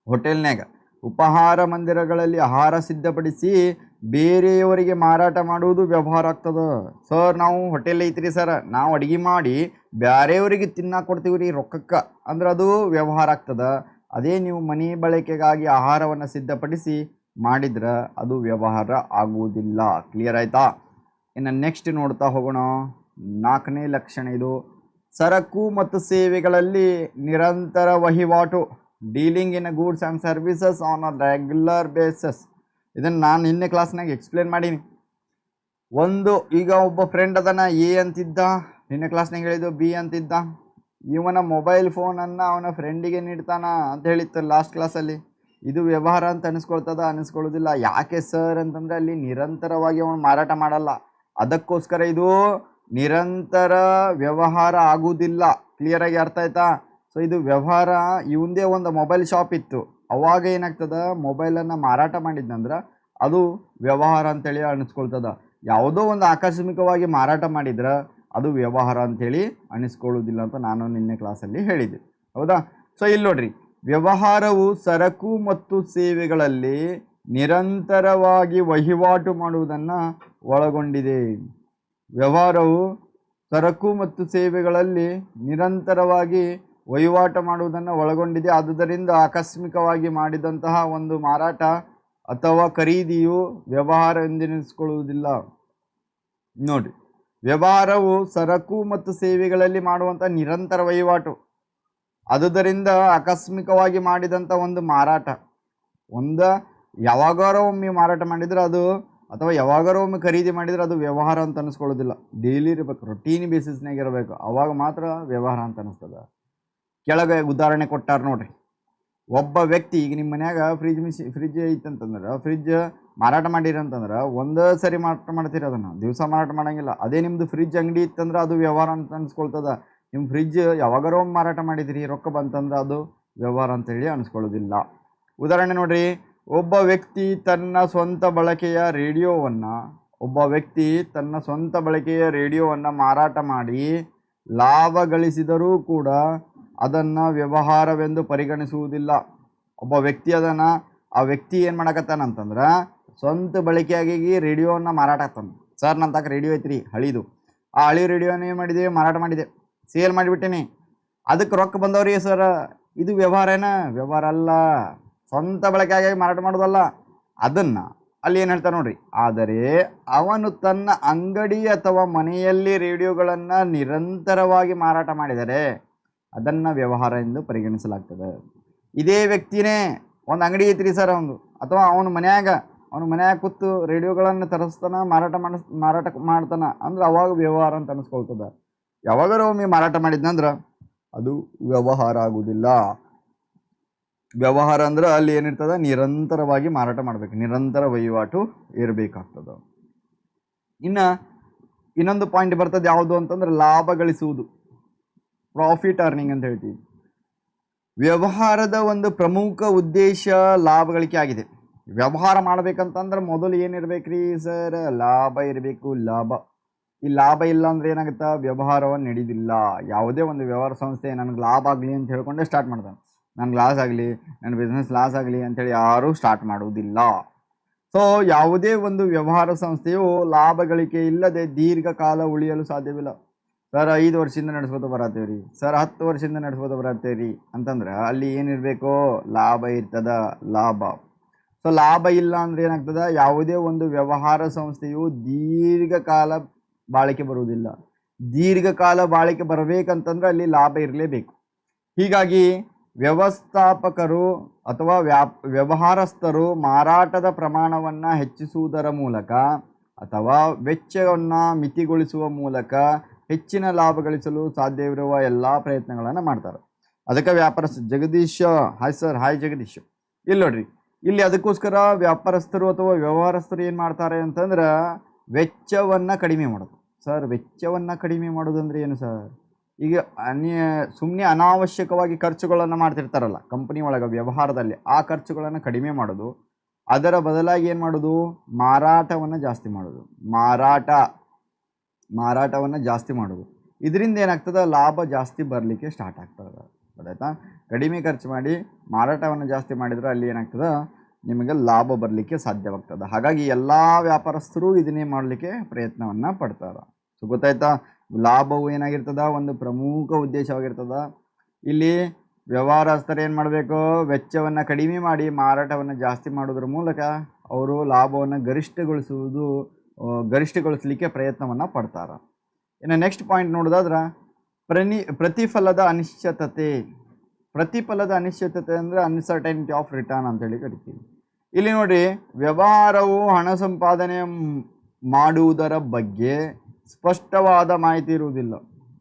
ಹೋಟೆಲ್ನ್ಯಾಗ. ಉಪಹಾರ ಮಂದಿರಗಳಲ್ಲಿ ಆಹಾರ ಸಿದ್ಧಪಡಿಸಿ ಬೇರೆಯವರಿಗೆ ಮಾರಾಟ ಮಾಡುವುದು ವ್ಯವಹಾರ ಆಗ್ತದೆ. ಸರ್, ನಾವು ಹೋಟೆಲ್ ಐತ್ರಿ ಸರ್. ನಾವು ಅಡುಗೆ ಮಾಡಿ ಬೇರೆಯವರಿಗೆ ತಿನ್ನ ಕೊಡ್ತೀವಿ ರೀ ರೊಕ್ಕಕ್ಕೆ. ಅಂದ್ರೆ ಅದು ವ್ಯವಹಾರ ಆಗ್ತದೆ. ಅದೇ ನೀವು ಮನೆ ಬಳಕೆಗಾಗಿ ಆಹಾರವನ್ನು ಸಿದ್ಧಪಡಿಸಿ ಮಾಡಿದ್ರೆ ಅದು ವ್ಯವಹಾರ ಆಗುವುದಿಲ್ಲ. ಕ್ಲಿಯರ್ ಆಯ್ತಾ? ಇನ್ನು ನೆಕ್ಸ್ಟ್ ನೋಡ್ತಾ ಹೋಗೋಣ. ನಾಲ್ಕನೇ ಲಕ್ಷಣ ಇದು. ಸರಕು ಮತ್ತು ಸೇವೆಗಳಲ್ಲಿ ನಿರಂತರ ವಹಿವಾಟು. Dealing in goods and services on a regular basis ಇದನ್ನು ನಾನು ನಿನ್ನೆ ಕ್ಲಾಸ್ನಾಗ ಎಕ್ಸ್ಪ್ಲೇನ್ ಮಾಡೀನಿ. ಒಂದು, ಈಗ ಒಬ್ಬ ಫ್ರೆಂಡ್ ಅದನ್ನು ಎ ಅಂತಿದ್ದ. ನಿನ್ನೆ ಕ್ಲಾಸ್ನಾಗ ಹೇಳಿದ್ದು ಬಿ ಅಂತಿದ್ದ. ಇವನ ಮೊಬೈಲ್ ಫೋನನ್ನು ಅವನ ಫ್ರೆಂಡಿಗೆ ನೀಡ್ತಾನ ಅಂತ ಹೇಳಿತ್ತು ಲಾಸ್ಟ್ ಕ್ಲಾಸಲ್ಲಿ ಇದು ವ್ಯವಹಾರ ಅಂತ ಅನಿಸ್ಕೊಳ್ತದ, ಅನಿಸ್ಕೊಳ್ಳೋದಿಲ್ಲ. ಯಾಕೆ ಸರ್ ಅಂತಂದರೆ ಅಲ್ಲಿ ನಿರಂತರವಾಗಿ ಅವನು ಮಾರಾಟ ಮಾಡಲ್ಲ. ಅದಕ್ಕೋಸ್ಕರ ಇದು ನಿರಂತರ ವ್ಯವಹಾರ ಆಗುವುದಿಲ್ಲ. ಕ್ಲಿಯರಾಗಿ ಅರ್ಥ ಆಯ್ತಾ? ಸೊ ಇದು ವ್ಯವಹಾರ ಇವಂದೇ ಒಂದು ಮೊಬೈಲ್ ಶಾಪ್ ಇತ್ತು. ಅವಾಗ ಏನಾಗ್ತದ? ಮೊಬೈಲನ್ನು ಮಾರಾಟ ಮಾಡಿದ್ನಂದ್ರೆ ಅದು ವ್ಯವಹಾರ ಅಂತೇಳಿ ಅನಿಸ್ಕೊಳ್ತದ. ಯಾವುದೋ ಒಂದು ಆಕಸ್ಮಿಕವಾಗಿ ಮಾರಾಟ ಮಾಡಿದ್ರೆ ಅದು ವ್ಯವಹಾರ ಅಂಥೇಳಿ ಅನಿಸ್ಕೊಳ್ಳೋದಿಲ್ಲ ಅಂತ ನಾನು ನಿನ್ನೆ ಕ್ಲಾಸಲ್ಲಿ ಹೇಳಿದ್ದೆ. ಹೌದಾ? ಸೊ ಇಲ್ಲಿ ನೋಡ್ರಿ. ವ್ಯವಹಾರವು ಸರಕು ಮತ್ತು ಸೇವೆಗಳಲ್ಲಿ ನಿರಂತರವಾಗಿ ವಹಿವಾಟು ಮಾಡುವುದನ್ನು ಒಳಗೊಂಡಿದೆ. ವ್ಯವಹಾರವು ಸರಕು ಮತ್ತು ಸೇವೆಗಳಲ್ಲಿ ನಿರಂತರವಾಗಿ ವಹಿವಾಟು ಮಾಡುವುದನ್ನು ಒಳಗೊಂಡಿದೆ. ಆದುದರಿಂದ ಆಕಸ್ಮಿಕವಾಗಿ ಮಾಡಿದಂತಹ ಒಂದು ಮಾರಾಟ ಅಥವಾ ಖರೀದಿಯು ವ್ಯವಹಾರ ಎಂದೆನಿಸಿಕೊಳ್ಳುವುದಿಲ್ಲ. ನೋಡಿ, ವ್ಯವಹಾರವು ಸರಕು ಮತ್ತು ಸೇವೆಗಳಲ್ಲಿ ಮಾಡುವಂಥ ನಿರಂತರ ವಹಿವಾಟು. ಆದುದರಿಂದ ಆಕಸ್ಮಿಕವಾಗಿ ಮಾಡಿದಂಥ ಒಂದು ಮಾರಾಟ. ಒಂದು ಯಾವಾಗಾರೋ ಒಮ್ಮೆ ಮಾರಾಟ ಮಾಡಿದ್ರೆ ಅದು, ಅಥವಾ ಯಾವಾಗಾರೋ ಒಮ್ಮೆ ಖರೀದಿ ಮಾಡಿದರೆ ಅದು ವ್ಯವಹಾರ ಅಂತ ಅನಿಸ್ಕೊಳ್ಳೋದಿಲ್ಲ. ಡೈಲಿ ಇರಬೇಕು ರೊಟೀನ್ ಬೇಸಿಸ್ನಾಗ ಇರಬೇಕು. ಅವಾಗ ಮಾತ್ರ ವ್ಯವಹಾರ ಅಂತ ಅನಿಸ್ತದೆ. ಕೆಳಗೆ ಉದಾಹರಣೆ ಕೊಟ್ಟಾರ ನೋಡ್ರಿ. ಒಬ್ಬ ವ್ಯಕ್ತಿ, ಈಗ ನಿಮ್ಮ ಮನ್ಯಾಗ ಫ್ರಿಜ್ ಮಿಶಿ ಫ್ರಿಜ್ ಐತಂತಂದ್ರೆ ಫ್ರಿಜ್ ಮಾರಾಟ ಮಾಡಿರಿ ಅಂತಂದ್ರೆ, ಒಂದೇ ಸರಿ ಮಾರಾಟ ಮಾಡ್ತೀರಿ ಅದನ್ನು. ದಿವಸ ಮಾರಾಟ ಮಾಡಂಗಿಲ್ಲ. ಅದೇ ನಿಮ್ಮದು ಫ್ರಿಜ್ ಅಂಗಡಿ ಇತ್ತಂದ್ರೆ ಅದು ವ್ಯವಹಾರ ಅಂತ ಅನ್ಸ್ಕೊಳ್ತದ. ನಿಮ್ಮ ಫ್ರಿಜ್ ಯಾವಾಗಾರೋ ಮಾರಾಟ ಮಾಡಿದಿರಿ, ರೊಕ್ಕ ಬಂತಂದ್ರೆ ಅದು ವ್ಯವಹಾರ ಅಂತ ಹೇಳಿ ಅನಿಸ್ಕೊಳ್ಳೋದಿಲ್ಲ. ಉದಾಹರಣೆ ನೋಡ್ರಿ ಒಬ್ಬ ವ್ಯಕ್ತಿ ತನ್ನ ಸ್ವಂತ ಬಳಕೆಯ ರೇಡಿಯೋವನ್ನು, ಒಬ್ಬ ವ್ಯಕ್ತಿ ತನ್ನ ಸ್ವಂತ ಬಳಕೆಯ ರೇಡಿಯೋವನ್ನು ಮಾರಾಟ ಮಾಡಿ ಲಾಭ ಗಳಿಸಿದರೂ ಕೂಡ ಅದನ್ನು ವ್ಯವಹಾರವೆಂದು ಪರಿಗಣಿಸುವುದಿಲ್ಲ. ಒಬ್ಬ ವ್ಯಕ್ತಿ ಅದನ್ನು, ಆ ವ್ಯಕ್ತಿ ಏನು ಮಾಡಕತ್ತಾನಂತಂದ್ರೆ ಸ್ವಂತ ಬಳಕೆಯಾಗಿ ರೇಡಿಯೋವನ್ನು ಮಾರಾಟ ಆಗ್ತಾನೆ. ಸರ್ ನನ್ನ ರೇಡಿಯೋ ಐತ್ರಿ, ಹಳಿದು. ಆ ಹಳಿ ರೇಡಿಯೋನ ಏನು ಮಾಡಿದೆ, ಮಾರಾಟ ಮಾಡಿದೆ. ಸೇಲ್ ಮಾಡಿಬಿಟ್ಟೇನಿ. ಅದಕ್ಕೆ ರೊಕ್ಕ ಬಂದವ್ರಿ ಸರ್? ಇದು ವ್ಯವಹಾರನ? ವ್ಯವಹಾರ ಅಲ್ಲ. ಸ್ವಂತ ಬಳಕೆಗಾಗಿ ಮಾರಾಟ ಮಾಡೋದಲ್ಲ. ಅದನ್ನು ಅಲ್ಲಿ ಏನು ಹೇಳ್ತಾರೆ ನೋಡ್ರಿ? ಆದರೆ ಅವನು ತನ್ನ ಅಂಗಡಿ ಅಥವಾ ಮನೆಯಲ್ಲಿ ರೇಡಿಯೋಗಳನ್ನು ನಿರಂತರವಾಗಿ ಮಾರಾಟ ಮಾಡಿದರೆ ಅದನ್ನು ವ್ಯವಹಾರ ಎಂದು ಪರಿಗಣಿಸಲಾಗ್ತದೆ. ಇದೇ ವ್ಯಕ್ತಿನೇ ಒಂದು ಅಂಗಡಿ ಐತ್ರಿ ಸರ್ ಅವನು. ಅಥವಾ ಅವನ ಮನ್ಯಾಗ ಅವನ ಮನ್ಯಾಗ ಕೂತು ರೇಡಿಯೋಗಳನ್ನು ತರಿಸ್ತಾನ, ಮಾರಾಟ ಮಾಡಿಸ್, ಮಾರಾಟ ಮಾಡ್ತಾನ ಅಂದ್ರೆ ಅವಾಗ ವ್ಯವಹಾರ ಅಂತ ಅನಿಸ್ಕೊಳ್ತದೆ. ಯಾವಾಗಾರ ಒಮ್ಮೆ ಮಾರಾಟ ಮಾಡಿದ್ನಂದ್ರೆ ಅದು ವ್ಯವಹಾರ ಆಗುವುದಿಲ್ಲ ವ್ಯವಹಾರ ಅಂದ್ರೆ ಅಲ್ಲಿ ಏನಿರ್ತದೆ? ನಿರಂತರವಾಗಿ ಮಾರಾಟ ಮಾಡಬೇಕು. ನಿರಂತರ ವಹಿವಾಟು ಇರಬೇಕಾಗ್ತದೆ. ಇನ್ನು ಇನ್ನೊಂದು ಪಾಯಿಂಟ್ ಬರ್ತದೆ ಯಾವುದು ಅಂತಂದ್ರೆ ಲಾಭ ಗಳಿಸುವುದು. ಪ್ರಾಫಿಟ್ ಅರ್ನಿಂಗ್ ಅಂತ ಹೇಳ್ತೀವಿ. ವ್ಯವಹಾರದ ಒಂದು ಪ್ರಮುಖ ಉದ್ದೇಶ ಲಾಭ ಗಳಿಕೆ ಆಗಿದೆ. ವ್ಯವಹಾರ ಮಾಡ್ಬೇಕಂತಂದ್ರೆ ಮೊದಲು ಏನಿರ್ಬೇಕ್ರಿ ಸರ್ ಲಾಭ ಇರಬೇಕು, ಲಾಭ. ಈ ಲಾಭ ಇಲ್ಲ ಅಂದ್ರೆ ಏನಾಗುತ್ತೆ? ವ್ಯವಹಾರವನ್ನು ನಡೆಯೋದಿಲ್ಲ ಯಾವುದೇ ಒಂದು ವ್ಯವಹಾರ ಸಂಸ್ಥೆ ನನಗೆ ಲಾಭ ಆಗಲಿ ಅಂತ ಹೇಳ್ಕೊಂಡೆ ಸ್ಟಾರ್ಟ್ ಮಾಡ್ತಾನೆ. ನನಗೆ ಲಾಸ್ ಆಗಲಿ ನನ್ನ ಬಿಸ್ನೆಸ್ ಲಾಸ್ ಆಗಲಿ ಅಂಥೇಳಿ ಯಾರೂ ಸ್ಟಾರ್ಟ್ ಮಾಡುವುದಿಲ್ಲ. ಸೊ ಯಾವುದೇ ಒಂದು ವ್ಯವಹಾರ ಸಂಸ್ಥೆಯು ಲಾಭ ಗಳಿಕೆ ಇಲ್ಲದೆ ದೀರ್ಘಕಾಲ ಉಳಿಯಲು ಸಾಧ್ಯವಿಲ್ಲ. ಸರ್, ಐದು ವರ್ಷದಿಂದ ನಡೆಸ್ಕೊತ ಬರತ್ತೇವೆ ಸರ್, ಹತ್ತು ವರ್ಷದಿಂದ ನಡೆಸ್ಕೊತ ಬರತ್ತೇವೆ ಅಂತಂದ್ರೆ ಅಲ್ಲಿ ಏನಿರಬೇಕು, ಲಾಭ ಇರ್ತದ, ಲಾಭ. ಸೊ ಲಾಭ ಇಲ್ಲ ಅಂದ್ರೆ ಏನಾಗ್ತದ? ಯಾವುದೇ ಒಂದು ವ್ಯವಹಾರ ಸಂಸ್ಥೆಯು ದೀರ್ಘಕಾಲ ಬಾಳಿಕೆ ಬರುವುದಿಲ್ಲ. ದೀರ್ಘಕಾಲ ಬಾಳಿಕೆ ಬರಬೇಕಂತಂದ್ರೆ ಅಲ್ಲಿ ಲಾಭ ಇರಲೇಬೇಕು. ಹೀಗಾಗಿ ವ್ಯವಸ್ಥಾಪಕರು ಅಥವಾ ವ್ಯಾಪ್, ವ್ಯವಹಾರಸ್ಥರು ಮಾರಾಟದ ಪ್ರಮಾಣವನ್ನು ಹೆಚ್ಚಿಸುವುದರ ಮೂಲಕ ಅಥವಾ ವೆಚ್ಚವನ್ನು ಮಿತಿಗೊಳಿಸುವ ಮೂಲಕ ಹೆಚ್ಚಿನ ಲಾಭ ಗಳಿಸಲು ಸಾಧ್ಯವಿರುವ ಎಲ್ಲ ಪ್ರಯತ್ನಗಳನ್ನು ಮಾಡ್ತಾರೆ. ಅದಕ್ಕೆ ವ್ಯಾಪಾರಸ್ಥ Jagadish hi sir hi Jagadish. ಇಲ್ಲಿ ನೋಡ್ರಿ, ಇಲ್ಲಿ ಅದಕ್ಕೋಸ್ಕರ ವ್ಯಾಪಾರಸ್ಥರು ಅಥವಾ ವ್ಯವಹಾರಸ್ಥರು ಏನು ಮಾಡ್ತಾರೆ ಅಂತಂದ್ರೆ ವೆಚ್ಚವನ್ನು ಕಡಿಮೆ ಮಾಡೋದು. ಸರ್, ವೆಚ್ಚವನ್ನು ಕಡಿಮೆ ಮಾಡೋದಂದ್ರೆ ಏನು ಸರ್? ಈಗ ಅನ್ಯ ಸುಮ್ಮನೆ ಅನಾವಶ್ಯಕವಾಗಿ ಖರ್ಚುಗಳನ್ನು ಮಾಡ್ತಿರ್ತಾರಲ್ಲ ಕಂಪನಿ ಒಳಗೆ, ವ್ಯವಹಾರದಲ್ಲಿ, ಆ ಖರ್ಚುಗಳನ್ನು ಕಡಿಮೆ ಮಾಡೋದು. ಅದರ ಬದಲಾಗಿ ಏನು ಮಾಡೋದು? ಮಾರಾಟವನ್ನು ಜಾಸ್ತಿ ಮಾಡೋದು. ಮಾರಾಟ, ಮಾರಾಟವನ್ನು ಜಾಸ್ತಿ ಮಾಡೋದು. ಇದರಿಂದ ಏನಾಗ್ತದೆ? ಲಾಭ ಜಾಸ್ತಿ ಬರಲಿಕ್ಕೆ ಸ್ಟಾರ್ಟ್ ಆಗ್ತದೆ. ಗೊತ್ತಾಯ್ತಾ? ಕಡಿಮೆ ಖರ್ಚು ಮಾಡಿ ಮಾರಾಟವನ್ನು ಜಾಸ್ತಿ ಮಾಡಿದರೆ ಅಲ್ಲಿ ಏನಾಗ್ತದೆ? ನಿಮಗೆ ಲಾಭ ಬರಲಿಕ್ಕೆ ಸಾಧ್ಯವಾಗ್ತದೆ. ಹಾಗಾಗಿ ಎಲ್ಲ ವ್ಯಾಪಾರಸ್ಥರು ಇದನ್ನೇ ಮಾಡಲಿಕ್ಕೆ ಪ್ರಯತ್ನವನ್ನು ಪಡ್ತಾರೆ. ಸೊ ಗೊತ್ತಾಯ್ತಾ? ಲಾಭವು ಏನಾಗಿರ್ತದ? ಒಂದು ಪ್ರಮುಖ ಉದ್ದೇಶವಾಗಿರ್ತದ. ಇಲ್ಲಿ ವ್ಯವಹಾರಸ್ಥರು ಏನು ಮಾಡಬೇಕು? ವೆಚ್ಚವನ್ನು ಕಡಿಮೆ ಮಾಡಿ ಮಾರಾಟವನ್ನು ಜಾಸ್ತಿ ಮಾಡೋದ್ರ ಮೂಲಕ ಅವರು ಲಾಭವನ್ನು ಗರಿಷ್ಠಗೊಳಿಸುವುದು ಗರಿಷ್ಠಗೊಳಿಸಲಿಕ್ಕೆ ಪ್ರಯತ್ನವನ್ನು ಪಡ್ತಾರೆ. ಇನ್ನು ನೆಕ್ಸ್ಟ್ ಪಾಯಿಂಟ್ ನೋಡೋದಾದ್ರೆ, ಪ್ರನಿ, ಪ್ರತಿಫಲದ ಅನಿಶ್ಚಿತತೆ. ಪ್ರತಿಫಲದ ಅನಿಶ್ಚಿತತೆ ಅಂದರೆ ಅನ್ಸರ್ಟೈನಿಟಿ ಆಫ್ ರಿಟರ್ನ್ ಅಂತೇಳಿ ಕರಿತೀವಿ. ಇಲ್ಲಿ ನೋಡಿ, ವ್ಯವಹಾರವು ಹಣ ಸಂಪಾದನೆ ಮಾಡುವುದರ ಬಗ್ಗೆ ಸ್ಪಷ್ಟವಾದ ಮಾಹಿತಿ ಇರುವುದಿಲ್ಲ.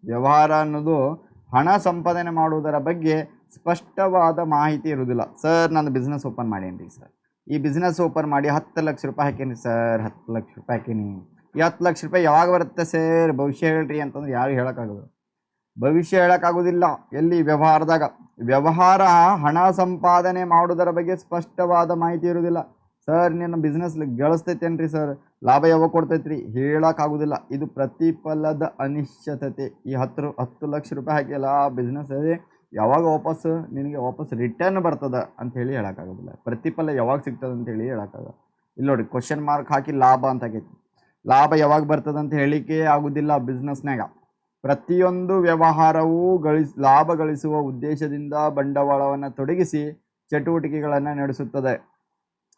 ವ್ಯವಹಾರ ಅನ್ನೋದು ಹಣ ಸಂಪಾದನೆ ಮಾಡುವುದರ ಬಗ್ಗೆ ಸ್ಪಷ್ಟವಾದ ಮಾಹಿತಿ ಇರುವುದಿಲ್ಲ. ಸರ್, ನಾನು ಬಿಸ್ನೆಸ್ ಓಪನ್ ಮಾಡೀನಿ ಸರ್. ಈ ಬಿಸ್ನೆಸ್ ಓಪನ್ ಮಾಡಿ ಹತ್ತು ಲಕ್ಷ ರೂಪಾಯಿ ಹಾಕೀನಿ ಸರ್, ಹತ್ತು ಲಕ್ಷ ರೂಪಾಯಿ ಹಾಕೀನಿ. ಈ ಹತ್ತು ಲಕ್ಷ ರೂಪಾಯಿ ಯಾವಾಗ ಬರುತ್ತೆ ಸರ್? ಭವಿಷ್ಯ ಹೇಳ್ರಿ ಅಂತಂದ್ರೆ ಯಾರು ಹೇಳೋಕ್ಕಾಗೋದು ಭವಿಷ್ಯ ಹೇಳೋಕ್ಕಾಗೋದಿಲ್ಲ. ಎಲ್ಲಿ? ವ್ಯವಹಾರದಾಗ. ವ್ಯವಹಾರ ಹಣ ಸಂಪಾದನೆ ಮಾಡುವುದರ ಬಗ್ಗೆ ಸ್ಪಷ್ಟವಾದ ಮಾಹಿತಿ ಇರುವುದಿಲ್ಲ. ಸರ್ ನಿನ್ನ ಬಿಸ್ನೆಸ್ ಗಳಿಸ್ತೈತೇನ್ರಿ ಸರ್? ಲಾಭ ಯಾವಾಗ ಕೊಡ್ತೈತ್ರಿ? ಹೇಳೋಕ್ಕಾಗೋದಿಲ್ಲ ಇದು ಪ್ರತಿಫಲದ ಅನಿಶ್ಚಿತತೆ. ಈ ಹತ್ತು ಹತ್ತು ಲಕ್ಷ ರೂಪಾಯಿ ಹಾಕಿಲ್ಲ ಆ ಬಿಸ್ನೆಸ್ ಯಾವಾಗ ವಾಪಸ್ ನಿನಗೆ ವಾಪಸ್ ರಿಟರ್ನ್ ಬರ್ತದೆ ಅಂತ ಹೇಳಿ ಹೇಳೋಕ್ಕಾಗೋದಿಲ್ಲ ಪ್ರತಿಫಲ ಯಾವಾಗ ಸಿಗ್ತದೆ ಅಂತ ಹೇಳಿ ಹೇಳೋಕ್ಕಾಗಲ್ಲ ಇಲ್ಲಿ ನೋಡಿ ಕ್ವಶನ್ ಮಾರ್ಕ್ ಹಾಕಿ ಲಾಭ ಅಂತ ಆಗೈತಿ ಲಾಭ ಯಾವಾಗ ಬರ್ತದೆ ಅಂತ ಹೇಳಿಕೆ ಆಗುದಿಲ್ಲ ಬಿಸ್ನೆಸ್ನಾಗ ಪ್ರತಿಯೊಂದು ವ್ಯವಹಾರವೂ ಗಳಿಸ್, ಲಾಭ ಗಳಿಸುವ ಉದ್ದೇಶದಿಂದ ಬಂಡವಾಳವನ್ನು ತೊಡಗಿಸಿ ಚಟುವಟಿಕೆಗಳನ್ನು ನಡೆಸುತ್ತದೆ.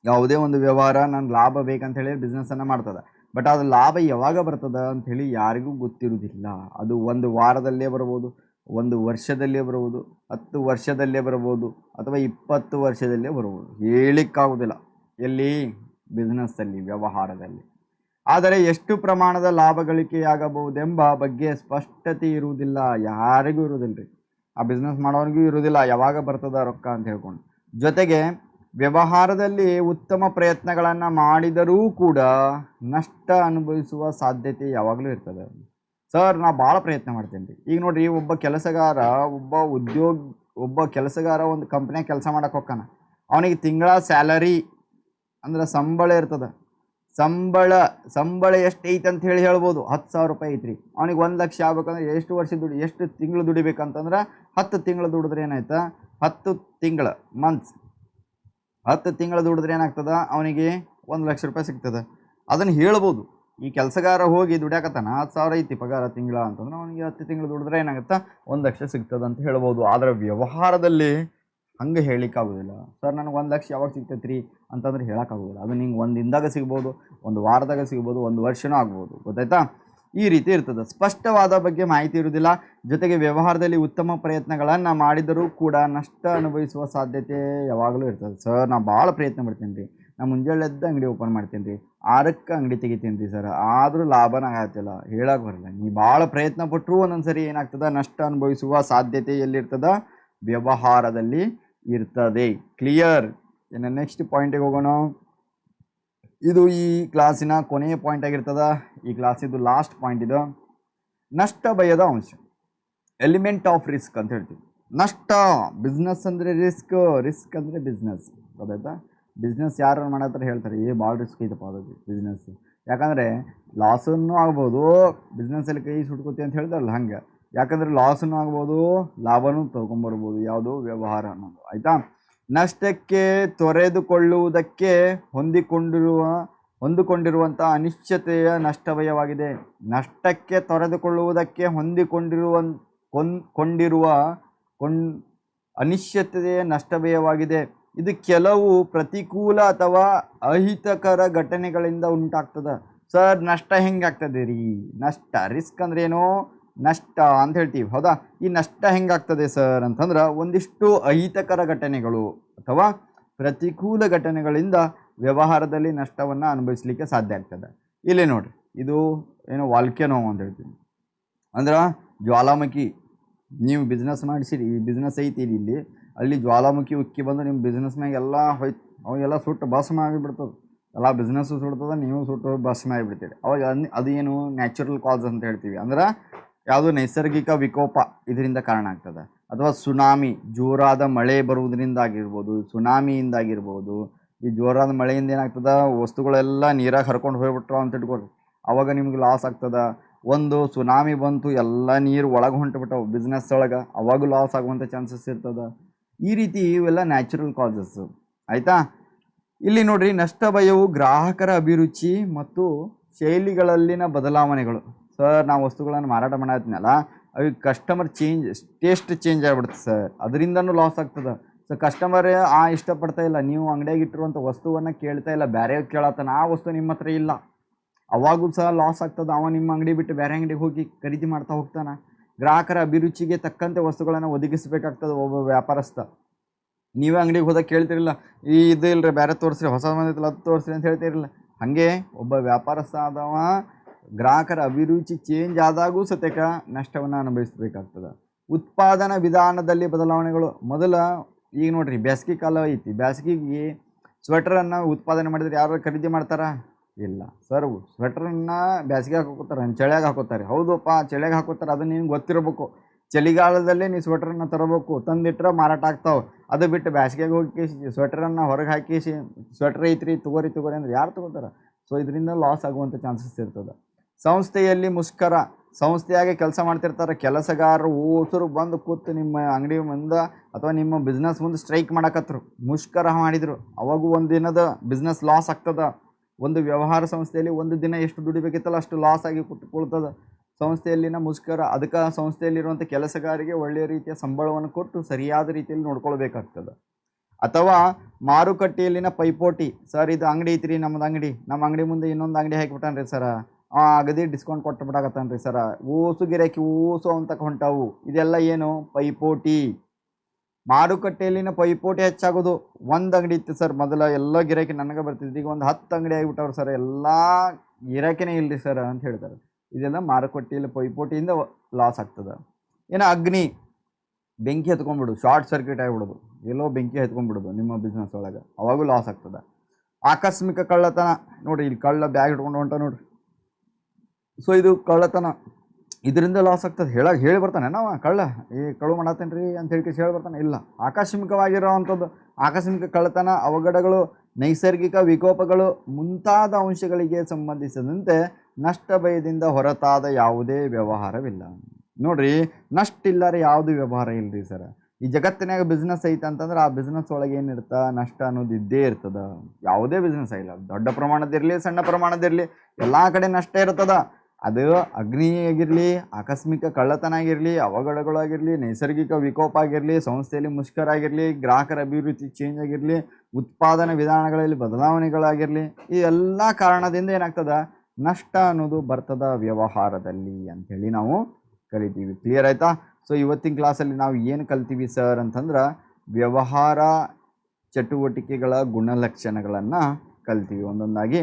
ಯಾವುದೇ ಒಂದು ವ್ಯವಹಾರ ನಾನು ಲಾಭ ಬೇಕಂತ ಹೇಳಿ ಬಿಸ್ನೆಸ್ಸನ್ನು ಮಾಡ್ತದೆ. ಬಟ್ ಅದು ಲಾಭ ಯಾವಾಗ ಬರ್ತದೆ ಅಂತ ಹೇಳಿ ಯಾರಿಗೂ ಗೊತ್ತಿರುವುದಿಲ್ಲ ಅದು ಒಂದು ವಾರದಲ್ಲೇ ಬರ್ಬೋದು ಒಂದು ವರ್ಷದಲ್ಲೇ ಬರ್ಬೋದು ಹತ್ತು ವರ್ಷದಲ್ಲೇ ಬರ್ಬೋದು ಅಥವಾ ಇಪ್ಪತ್ತು ವರ್ಷದಲ್ಲೇ ಬರ್ಬೋದು ಹೇಳಿಕ್ಕಾಗೋದಿಲ್ಲ ಎಲ್ಲಿ? ಬಿಸ್ನೆಸ್ಸಲ್ಲಿ ವ್ಯವಹಾರದಲ್ಲಿ. ಆದರೆ ಎಷ್ಟು ಪ್ರಮಾಣದ ಲಾಭ ಗಳಿಕೆಯಾಗಬಹುದೆಂಬ ಬಗ್ಗೆ ಸ್ಪಷ್ಟತೆ ಇರುವುದಿಲ್ಲ. ಯಾರಿಗೂ ಇರುವುದಿಲ್ಲ ರೀ ಆ ಬಿಸ್ನೆಸ್ ಮಾಡೋರಿಗೂ ಇರುವುದಿಲ್ಲ. ಯಾವಾಗ ಬರ್ತದ ರೊಕ್ಕ ಅಂತ ಹೇಳ್ಕೊಂಡು. ಜೊತೆಗೆ ವ್ಯವಹಾರದಲ್ಲಿ ಉತ್ತಮ ಪ್ರಯತ್ನಗಳನ್ನು ಮಾಡಿದರೂ ಕೂಡ ನಷ್ಟ ಅನುಭವಿಸುವ ಸಾಧ್ಯತೆ ಯಾವಾಗಲೂ ಇರ್ತದೆ. ಸರ್, ನಾ ಭಾಳ ಪ್ರಯತ್ನ ಮಾಡ್ತೀನಿ ರೀ. ಈಗ ನೋಡಿರಿ, ಒಬ್ಬ ಕೆಲಸಗಾರ, ಒಬ್ಬ ಉದ್ಯೋಗ, ಒಬ್ಬ ಕೆಲಸಗಾರ ಒಂದು ಕಂಪ್ನಿಯಾಗ ಕೆಲಸ ಮಾಡಕ್ಕೆ ಹೋಗ್ತಾನೆ. ಅವನಿಗೆ ತಿಂಗಳ ಸ್ಯಾಲರಿ ಅಂದ್ರೆ ಸಂಬಳ ಇರ್ತದೆ. ಸಂಬಳ ಸಂಬಳ ಎಷ್ಟು ಐತೆ ಅಂತ ಹೇಳಿ ಹೇಳ್ಬೋದು. ಹತ್ತು ಸಾವಿರ ರೂಪಾಯಿ ಐತ್ರಿ. ಅವ್ನಿಗೆ ಒಂದು ಲಕ್ಷ ಆಗ್ಬೇಕಂದ್ರೆ ಎಷ್ಟು ವರ್ಷ ದುಡಿ, ಎಷ್ಟು ತಿಂಗಳು ದುಡಿಬೇಕಂತಂದ್ರೆ ಹತ್ತು ತಿಂಗಳು ದುಡಿದ್ರೆ ಏನಾಯ್ತು? ಹತ್ತು ತಿಂಗಳು ಮಂತ್ಸ್ ಹತ್ತು ತಿಂಗಳು ದುಡಿದ್ರೆ ಏನಾಗ್ತದ? ಅವನಿಗೆ ಒಂದು ಲಕ್ಷ ರೂಪಾಯಿ ಸಿಗ್ತದೆ. ಅದನ್ನು ಹೇಳ್ಬೋದು. ಈ ಕೆಲಸಗಾರ ಹೋಗಿ ದುಡಿಯಾಕತ್ತಾನ ಹತ್ತು ಸಾವಿರ ಐತಿ ಪಗಾರ ತಿಂಗಳ ಅಂತಂದ್ರೆ ಅವನಿಗೆ ಹತ್ತು ತಿಂಗಳು ದುಡಿದ್ರೆ ಏನಾಗುತ್ತಾ? ಒಂದು ಲಕ್ಷ ಸಿಗ್ತದೆ ಅಂತ ಹೇಳ್ಬೋದು. ಆದರೆ ವ್ಯವಹಾರದಲ್ಲಿ ಹಂಗೆ ಹೇಳಿಕ್ಕಾಗೋದಿಲ್ಲ ಸರ್, ನನಗೆ ಒಂದು ಲಕ್ಷ ಯಾವಾಗ ಸಿಗ್ತೈತೆ ರೀ ಅಂತಂದ್ರೆ ಹೇಳೋಕ್ಕಾಗೋದಿಲ್ಲ. ಅದು ನಿಂಗೆ ಒಂದು ದಿನದಾಗ ಸಿಗ್ಬೋದು, ಒಂದು ವಾರದಾಗ ಸಿಗ್ಬೋದು, ಒಂದು ವರ್ಷನೂ ಆಗ್ಬೋದು. ಗೊತ್ತಾಯ್ತಾ? ಈ ರೀತಿ ಇರ್ತದೆ. ಸ್ಪಷ್ಟವಾದ ಬಗ್ಗೆ ಮಾಹಿತಿ ಇರುವುದಿಲ್ಲ. ಜೊತೆಗೆ ವ್ಯವಹಾರದಲ್ಲಿ ಉತ್ತಮ ಪ್ರಯತ್ನಗಳನ್ನು ಮಾಡಿದರೂ ಕೂಡ ನಷ್ಟ ಅನುಭವಿಸುವ ಸಾಧ್ಯತೆ ಯಾವಾಗಲೂ ಇರ್ತದೆ. ಸರ್ ನಾ ಭಾಳ ಪ್ರಯತ್ನ ಮಾಡ್ತೀನಿ ರೀ. ನಾ ಮುಂಜಾನೆ ಎದ್ದು ಅಂಗಡಿ ಓಪನ್ ಮಾಡ್ತೀನಿ ರೀ. ಆರಕ್ಕೆ ಅಂಗಡಿ ತೆಗಿತೀನಿ ರೀ ಸರ್ ಆದರೂ ಲಾಭನ ಆಗತ್ತಿಲ್ಲ. ಹೇಳಕ್ಕೆ ಬರಲ್ಲ. ನೀವು ಭಾಳ ಪ್ರಯತ್ನ ಪಟ್ಟರು ಒಂದೊಂದು ಸರಿ ಏನಾಗ್ತದೆ? ನಷ್ಟ ಅನುಭವಿಸುವ ಸಾಧ್ಯತೆ ಎಲ್ಲಿರ್ತದೆ? ವ್ಯವಹಾರದಲ್ಲಿ ಇರ್ತದೆ. ಕ್ಲಿಯರ್ ಇನ್ನು ನೆಕ್ಸ್ಟ್ ಪಾಯಿಂಟಿಗೆ ಹೋಗೋಣ? ಇದು ಈ ಕ್ಲಾಸಿನ ಕೊನೆಯ ಪಾಯಿಂಟ್ ಆಗಿರ್ತದ. ಈ ಕ್ಲಾಸಿದು ಲಾಸ್ಟ್ ಪಾಯಿಂಟ್ ಇದು. ನಷ್ಟ ಭಯದ ಅಂಶ. ಎಲಿಮೆಂಟ್ ಆಫ್ ರಿಸ್ಕ್ ಅಂತ ಹೇಳ್ತೀವಿ. ನಷ್ಟ ಬಿಸ್ನೆಸ್ ಅಂದರೆ ರಿಸ್ಕ್ ರಿಸ್ಕ್ ಅಂದರೆ ಬಿಸ್ನೆಸ್ ಗೊತ್ತಾಯ್ತಾ? ಬಿಸ್ನೆಸ್ ಯಾರು ಮಾಡತ್ತಾರೆ ಹೇಳ್ತಾರೆ, ಏ, ಭಾಳ ರಿಸ್ಕ್ ಐತಪ್ಪ ಅದು ಬಿಸ್ನೆಸ್ ಯಾಕಂದರೆ ಲಾಸನ್ನು ಆಗ್ಬೋದು ಬಿಸ್ನೆಸ್ಸಲ್ಲಿ ಕೈ ಸುಟ್ಕೋತಿ ಅಂತ ಹೇಳ್ತಾರಲ್ಲ ಹಂಗೆ. ಯಾಕಂದರೆ ಲಾಸನ್ನು ಆಗ್ಬೋದು, ಲಾಭನೂ ತೊಗೊಂಬರ್ಬೋದು, ಯಾವುದು ವ್ಯವಹಾರ ಅನ್ನೋದು. ಆಯಿತಾ? ನಷ್ಟಕ್ಕೆ ತೊರೆದುಕೊಳ್ಳುವುದಕ್ಕೆ ಹೊಂದಿಕೊಂಡಿರುವ ಹೊಂದಿಕೊಂಡಿರುವಂಥ ಅನಿಶ್ಚಿತೆಯ ನಷ್ಟವಯವಾಗಿದೆ. ನಷ್ಟಕ್ಕೆ ತೊರೆದುಕೊಳ್ಳುವುದಕ್ಕೆ ಹೊಂದಿಕೊಂಡಿರುವ ಕೊಂಡಿರುವ, ಕೊಂಡ್, ಅನಿಶ್ಚಿತತೆಯ ನಷ್ಟವಯವಾಗಿದೆ. ಇದು ಕೆಲವು ಪ್ರತಿಕೂಲ ಅಥವಾ ಅಹಿತಕರ ಘಟನೆಗಳಿಂದ ಉಂಟಾಗ್ತದೆ. ಸರ್, ನಷ್ಟ ಹೆಂಗಾಗ್ತದೆ ರೀ? ನಷ್ಟ, ರಿಸ್ಕ್ ಅಂದ್ರೆ ಏನು ನಷ್ಟ ಅಂತ ಹೇಳ್ತೀವಿ. ಹೌದಾ? ಈ ನಷ್ಟ ಹೆಂಗಾಗ್ತದೆ ಸರ್ ಅಂತಂದ್ರೆ ಒಂದಿಷ್ಟು ಅಹಿತಕರ ಘಟನೆಗಳು ಅಥವಾ ಪ್ರತಿಕೂಲ ಘಟನೆಗಳಿಂದ ವ್ಯವಹಾರದಲ್ಲಿ ನಷ್ಟವನ್ನು ಅನುಭವಿಸಲಿಕ್ಕೆ ಸಾಧ್ಯ ಆಗ್ತದೆ. ಇಲ್ಲಿ ನೋಡಿ ಇದು ಏನು ವಾಲ್ಕೆನೋ ಅಂತ ಹೇಳ್ತೀವಿ. ಅಂದ್ರೆ ಜ್ವಾಲಾಮುಖಿ, ನೀವು ಬಿಸ್ನೆಸ್ ಮಾಡಿಸಿರಿ, ಈ ಬಿಸ್ನೆಸ್ ಐತಿ ಇಲ್ಲಿ ಅಲ್ಲಿ ಜ್ವಾಲಾಮುಖಿ ಉಕ್ಕಿ ಬಂದು ನಿಮ್ಮ ಬಿಸ್ನೆಸ್ ಮ್ಯಾಗ ಎಲ್ಲ ಹೋಯ್ತು ಅವಾಗೆಲ್ಲ ಸುಟ್ಟು ಭಸ್ಮ ಆಗಿಬಿಡ್ತದೆ. ಎಲ್ಲ ಬಿಸ್ನೆಸ್ಸು ಸುಡ್ತದೆ, ನೀವು ಸುಟ್ಟು ಭಸ್ಮ ಆಗಿಬಿಡ್ತೀರಿ. ಅವಾಗ ಅದು ಏನು ನ್ಯಾಚುರಲ್ ಕಾಸ್ ಅಂತ ಹೇಳ್ತೀವಿ. ಅಂದ್ರೆ ಯಾವುದು ನೈಸರ್ಗಿಕ ವಿಕೋಪ ಇದರಿಂದ ಕಾರಣ ಆಗ್ತದೆ. ಅಥವಾ ಸುನಾಮಿ ಜೋರಾದ ಮಳೆ ಬರುವುದರಿಂದ ಆಗಿರ್ಬೋದು ಸುನಾಮಿಯಿಂದ ಆಗಿರ್ಬೋದು ಈ ಜೋರಾದ ಮಳೆಯಿಂದ ಏನಾಗ್ತದ, ವಸ್ತುಗಳೆಲ್ಲ ನೀರಾಗ ಹರ್ಕೊಂಡು ಹೋಗ್ಬಿಟ್ರು ಅಂತ ಇಟ್ಕೊಳ್ರಿ. ಅವಾಗ ನಿಮ್ಗೆ ಲಾಸ್ ಆಗ್ತದ. ಒಂದು ಸುನಾಮಿ ಬಂತು, ಎಲ್ಲ ನೀರು ಒಳಗೆ ಹೊಂಟುಬಿಟ್ಟವು ಬಿಸ್ನೆಸ್ ಒಳಗೆ. ಅವಾಗೂ ಲಾಸ್ ಆಗುವಂಥ ಚಾನ್ಸಸ್ ಇರ್ತದೆ. ಈ ರೀತಿ ಇವೆಲ್ಲ ನ್ಯಾಚುರಲ್ ಕಾಸಸ್ ಆಯಿತಾ? ಇಲ್ಲಿ ನೋಡ್ರಿ ನಷ್ಟ ಭಯವು ಗ್ರಾಹಕರ ಅಭಿರುಚಿ ಮತ್ತು ಶೈಲಿಗಳಲ್ಲಿನ ಬದಲಾವಣೆಗಳು. ಸರ್ ನಾವು ವಸ್ತುಗಳನ್ನು ಮಾರಾಟ ಮಾಡತ್ನಲ್ಲ ಅವು ಕಸ್ಟಮರ್ ಚೇಂಜ್ ಟೇಸ್ಟ್ ಚೇಂಜ್ ಆಗಿಬಿಡುತ್ತೆ ಸರ್ ಅದರಿಂದನೂ ಲಾಸ್ ಆಗ್ತದೆ. ಸೊ ಕಸ್ಟಮರ್ ಆ ಇಷ್ಟಪಡ್ತಾ ಇಲ್ಲ, ನೀವು ಅಂಗಡಿಯಾಗ ಇಟ್ಟಿರುವಂಥ ವಸ್ತುವನ್ನು ಕೇಳ್ತಾ ಇಲ್ಲ ಬೇರೆ ಕೇಳತ್ತಾನ ಆ ವಸ್ತು ನಿಮ್ಮ ಹತ್ರ ಇಲ್ಲ. ಅವಾಗೂ ಸಹ ಲಾಸ್ ಆಗ್ತದೆ, ಅವ ನಿಮ್ಮ ಅಂಗಡಿ ಬಿಟ್ಟು ಬೇರೆ ಅಂಗಡಿಗೆ ಹೋಗಿ ಖರೀದಿ ಮಾಡ್ತಾ ಹೋಗ್ತಾನೆ. ಗ್ರಾಹಕರ ಅಭಿರುಚಿಗೆ ತಕ್ಕಂತೆ ವಸ್ತುಗಳನ್ನು ಒದಗಿಸಬೇಕಾಗ್ತದೆ ಒಬ್ಬ ವ್ಯಾಪಾರಸ್ಥ. ನೀವೇ ಅಂಗಡಿಗೆ ಹೋದಾಗ ಕೇಳ್ತಿರಲಿಲ್ಲ, ಈ ಇದು ಇಲ್ಲರಿ ಬೇರೆ ತೋರಿಸ್ರಿ, ಹೊಸ ಬಂದಿತ್ತಲ್ಲ, ಅದು ತೋರಿಸ್ರಿ ಅಂತ ಹೇಳ್ತಿರಲಿಲ್ಲ. ಹಾಗೆ ಒಬ್ಬ ವ್ಯಾಪಾರಸ್ಥ ಆದವ ಗ್ರಾಹಕರ ಅಭಿರುಚಿ ಚೇಂಜ್ ಆದಾಗೂ ಸತ್ಯಕ ನಷ್ಟವನ್ನು ಅನುಭವಿಸಬೇಕಾಗ್ತದೆ. ಉತ್ಪಾದನಾ ವಿಧಾನದಲ್ಲಿ ಬದಲಾವಣೆಗಳು ಮೊದಲ, ಈಗ ನೋಡ್ರಿ ಬೇಸಿಗೆ ಕಾಲ ಐತಿ. ಬೇಸಿಗೆಗೆ ಸ್ವೆಟರನ್ನು ಉತ್ಪಾದನೆ ಮಾಡಿದ್ರೆ ಯಾರು ಖರೀದಿ ಮಾಡ್ತಾರ? ಇಲ್ಲ. ಸರ್ ಸ್ವೆಟ್ರನ್ನ ಬೇಸಿಗೆ ಹಾಕೋತಾರೆ, ಚಳಿಯಾಗಿ ಹಾಕೋತಾರೆ. ಹೌದಪ್ಪ, ಚಳಿಯಾಗಿ ಹಾಕೋತಾರೆ. ಅದು ನಿಮ್ಗೆ ಗೊತ್ತಿರಬೇಕು. ಚಳಿಗಾಲದಲ್ಲೇ ನೀವು ಸ್ವೆಟ್ರನ್ನ ತರಬೇಕು. ತಂದಿಟ್ಟರೆ ಮಾರಾಟ ಆಗ್ತಾವೆ. ಅದು ಬಿಟ್ಟು ಬೇಸಿಗೆಗೆ ಹೋಗಿ ಸ್ವೆಟ್ರನ್ನು ಹೊರಗೆ ಹಾಕಿಸಿ ಸ್ವೆಟ್ರ್ ಐತ್ರಿ, ತಗೋರಿ ತಗೋರಿ ಅಂದ್ರೆ ಯಾರು ತಗೋತಾರೆ? ಸೊ ಇದರಿಂದ ಲಾಸ್ ಆಗುವಂಥ ಚಾನ್ಸಸ್ ಇರ್ತದೆ. ಸಂಸ್ಥೆಯಲ್ಲಿ ಮುಷ್ಕರ. ಸಂಸ್ಥೆಯಾಗಿ ಕೆಲಸ ಮಾಡ್ತಿರ್ತಾರೆ. ಕೆಲಸಗಾರರು ಓಸರು ಬಂದು ಕೂತು ನಿಮ್ಮ ಅಂಗಡಿ ಮುಂದೆ ಅಥವಾ ನಿಮ್ಮ ಬಿಸ್ನೆಸ್ ಮುಂದೆ ಸ್ಟ್ರೈಕ್ ಮಾಡಕತ್ರು. ಮುಷ್ಕರ ಮಾಡಿದರು. ಅವಾಗೂ ಒಂದು ದಿನದ ಬಿಸ್ನೆಸ್ ಲಾಸ್ ಆಗ್ತದೆ. ಒಂದು ವ್ಯವಹಾರ ಸಂಸ್ಥೆಯಲ್ಲಿ ಒಂದು ದಿನ ಎಷ್ಟು ದುಡಿಬೇಕಿತ್ತಲ್ಲ ಅಷ್ಟು ಲಾಸ್ ಆಗಿ ಕುತ್ಕೊಳ್ತದೆ ಸಂಸ್ಥೆಯಲ್ಲಿನ ಮುಷ್ಕರ. ಅದಕ್ಕೆ ಸಂಸ್ಥೆಯಲ್ಲಿರುವಂಥ ಕೆಲಸಗಾರಿಗೆ ಒಳ್ಳೆಯ ರೀತಿಯ ಸಂಬಳವನ್ನು ಕೊಟ್ಟು ಸರಿಯಾದ ರೀತಿಯಲ್ಲಿ ನೋಡ್ಕೊಳ್ಬೇಕಾಗ್ತದೆ. ಅಥವಾ ಮಾರುಕಟ್ಟೆಯಲ್ಲಿನ ಪೈಪೋಟಿ. ಸರ್, ಇದು ಅಂಗಡಿ ಐತ್ರಿ ನಮ್ಮದು ಅಂಗಡಿ. ನಮ್ಮ ಅಂಗಡಿ ಮುಂದೆ ಇನ್ನೊಂದು ಅಂಗಡಿ ಹಾಕಿಬಿಟ್ಟಾನ್ರಿ ಸರ. ಆ ಅಗದಿ ಡಿಸ್ಕೌಂಟ್ ಕೊಟ್ಟು ಬಿಡಾಕತ್ತಾನ್ರಿ ಸರ ಊಸು ಗಿರಾಕಿ ಊಸು ಅಂತ ಹೊಂಟಾವು. ಇದೆಲ್ಲ ಏನು? ಪೈಪೋಟಿ. ಮಾರುಕಟ್ಟೆಯಲ್ಲಿನ ಪೈಪೋಟಿ ಹೆಚ್ಚಾಗೋದು ಒಂದು ಅಂಗಡಿ ಇತ್ತು ಸರ್ ಮೊದಲ ಎಲ್ಲ ಗಿರಾಕಿ ನನಗೆ ಬರ್ತಿದ್ದು ಈಗ ಒಂದು ಹತ್ತು ಅಂಗಡಿ ಆಗಿಬಿಟ್ಟವ್ರು ಸರ್ ಎಲ್ಲ ಗಿರಾಕಿನೇ ಇಲ್ರಿ ಸರ್ ಅಂತ ಹೇಳ್ತಾರೆ. ಇದೆಲ್ಲ ಮಾರುಕಟ್ಟೆಯಲ್ಲಿ ಪೈಪೋಟಿಯಿಂದ ಲಾಸ್ ಆಗ್ತದೆ. ಇನ್ನು ಅಗ್ನಿ. ಬೆಂಕಿ ಹತ್ಕೊಂಡ್ಬಿಡು ಶಾರ್ಟ್ ಸರ್ಕ್ಯೂಟ್ ಆಗಿಬಿಡೋದು. ಎಲ್ಲೋ ಬೆಂಕಿ ಹತ್ಕೊಂಡ್ಬಿಡೋದು ನಿಮ್ಮ ಬಿಸ್ನೆಸ್ ಒಳಗೆ. ಅವಾಗೂ ಲಾಸ್ ಆಗ್ತದೆ. ಆಕಸ್ಮಿಕ ಕಳ್ಳತನ. ನೋಡಿ ಇಲ್ಲಿ ಕಳ್ಳ ಬ್ಯಾಗ್ ಇಟ್ಕೊಂಡು ಹೊಂಟ ನೋಡ್ರಿ. ಸೊ ಇದು ಕಳ್ಳತನ. ಇದರಿಂದ ಲಾಸ್ ಆಗ್ತದೆ. ಹೇಳಕ್ಕೆ ಹೇಳಿ ಬರ್ತಾನೆ ನಾವು, ಕಳ್ಳ. ಈ ಕಳು ಮಾಡತ್ತೇನೆ ರೀ ಅಂತ ಹೇಳಿ ಹೇಳಿ ಬರ್ತಾನೆ. ಇಲ್ಲ. ಆಕಸ್ಮಿಕವಾಗಿರೋ ಅಂಥದ್ದು ಆಕಸ್ಮಿಕ ಕಳ್ಳತನ, ಅವಘಡಗಳು, ನೈಸರ್ಗಿಕ ವಿಕೋಪಗಳು ಮುಂತಾದ ಅಂಶಗಳಿಗೆ ಸಂಬಂಧಿಸಿದಂತೆ ನಷ್ಟ ಭಯದಿಂದ ಹೊರತಾದ ಯಾವುದೇ ವ್ಯವಹಾರವಿಲ್ಲ. ನೋಡ್ರಿ, ನಷ್ಟ ಇಲ್ಲಾರೆ ಯಾವುದು ವ್ಯವಹಾರ ಇಲ್ಲರಿ ಸರ್. ಈ ಜಗತ್ತಿನಾಗ ಬಿಸ್ನೆಸ್ ಐತೆ ಅಂತಂದ್ರೆ ಆ ಬಿಸ್ನೆಸ್ ಒಳಗೆ ಏನಿರ್ತ, ನಷ್ಟ ಅನ್ನೋದು ಇದ್ದೇ ಇರ್ತದ. ಯಾವುದೇ ಬಿಸ್ನೆಸ್ ಆಗಿಲ್ಲ ದೊಡ್ಡ ಪ್ರಮಾಣದಿರಲಿ ಸಣ್ಣ ಪ್ರಮಾಣದಿರಲಿ ಎಲ್ಲ ಕಡೆ ನಷ್ಟ ಇರ್ತದ. ಅದು ಅಗ್ನಿ ಆಗಿರಲಿ ಆಕಸ್ಮಿಕ ಕಳ್ಳತನ ಆಗಿರಲಿ ಅವಘಡಗಳಾಗಿರಲಿ, ನೈಸರ್ಗಿಕ ವಿಕೋಪ ಆಗಿರಲಿ ಸಂಸ್ಥೆಯಲ್ಲಿ ಮುಷ್ಕರ ಆಗಿರಲಿ ಗ್ರಾಹಕರ ಅಭಿವೃದ್ಧಿ ಚೇಂಜ್ ಆಗಿರಲಿ, ಉತ್ಪಾದನಾ ವಿಧಾನಗಳಲ್ಲಿ ಬದಲಾವಣೆಗಳಾಗಿರಲಿ, ಈ ಎಲ್ಲ ಕಾರಣದಿಂದ ಏನಾಗ್ತದ? ನಷ್ಟ ಅನ್ನೋದು ಬರ್ತದ ವ್ಯವಹಾರದಲ್ಲಿ ಅಂಥೇಳಿ ನಾವು ಕಲಿತೀವಿ. ಕ್ಲಿಯರ್ ಆಯಿತಾ? ಸೊ ಇವತ್ತಿನ ಕ್ಲಾಸಲ್ಲಿ ನಾವು ಏನು ಕಲ್ತೀವಿ ಸರ್ ಅಂತಂದ್ರೆ ವ್ಯವಹಾರ ಚಟುವಟಿಕೆಗಳ ಗುಣಲಕ್ಷಣಗಳನ್ನು ಕಲ್ತೀವಿ. ಒಂದೊಂದಾಗಿ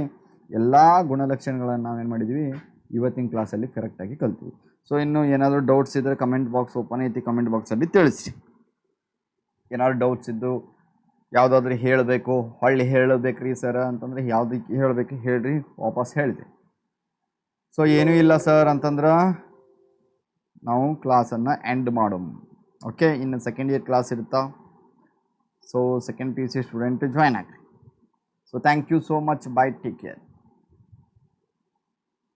ಎಲ್ಲ ಗುಣಲಕ್ಷಣಗಳನ್ನು ನಾವೇನು ಮಾಡಿದ್ವಿ? ಇವತ್ತಿನ ಕ್ಲಾಸಲ್ಲಿ ಕರೆಕ್ಟಾಗಿ ಕಲ್ತೀವಿ. ಸೊ ಇನ್ನು ಏನಾದರೂ ಡೌಟ್ಸ್ ಇದ್ದರೆ ಕಮೆಂಟ್ ಬಾಕ್ಸ್ ಓಪನ್ ಐತಿ ಕಮೆಂಟ್ ಬಾಕ್ಸಲ್ಲಿ ತಿಳಿಸಿ ಏನಾದ್ರು ಡೌಟ್ಸ್ ಇದ್ದು ಯಾವುದಾದ್ರೂ ಹೇಳಬೇಕು, ಹೊಳ್ಳಿ ಹೇಳಬೇಕ್ರಿ ಸರ್ ಅಂತಂದರೆ ಯಾವುದಕ್ಕೆ ಹೇಳಬೇಕು ಹೇಳ್ರಿ, ವಾಪಸ್ ಹೇಳಿದೆ ಸೊ ಏನೂ ಇಲ್ಲ ಸರ್ ಅಂತಂದ್ರೆ ನಾವು ಕ್ಲಾಸನ್ನು ಎಂಡ್ ಮಾಡೋಣ ಓಕೆ ಇನ್ನು ಸೆಕೆಂಡ್ ಇಯರ್ ಕ್ಲಾಸ್ ಇರುತ್ತಾ? So second P U C student join agri. So thank you so much bye take care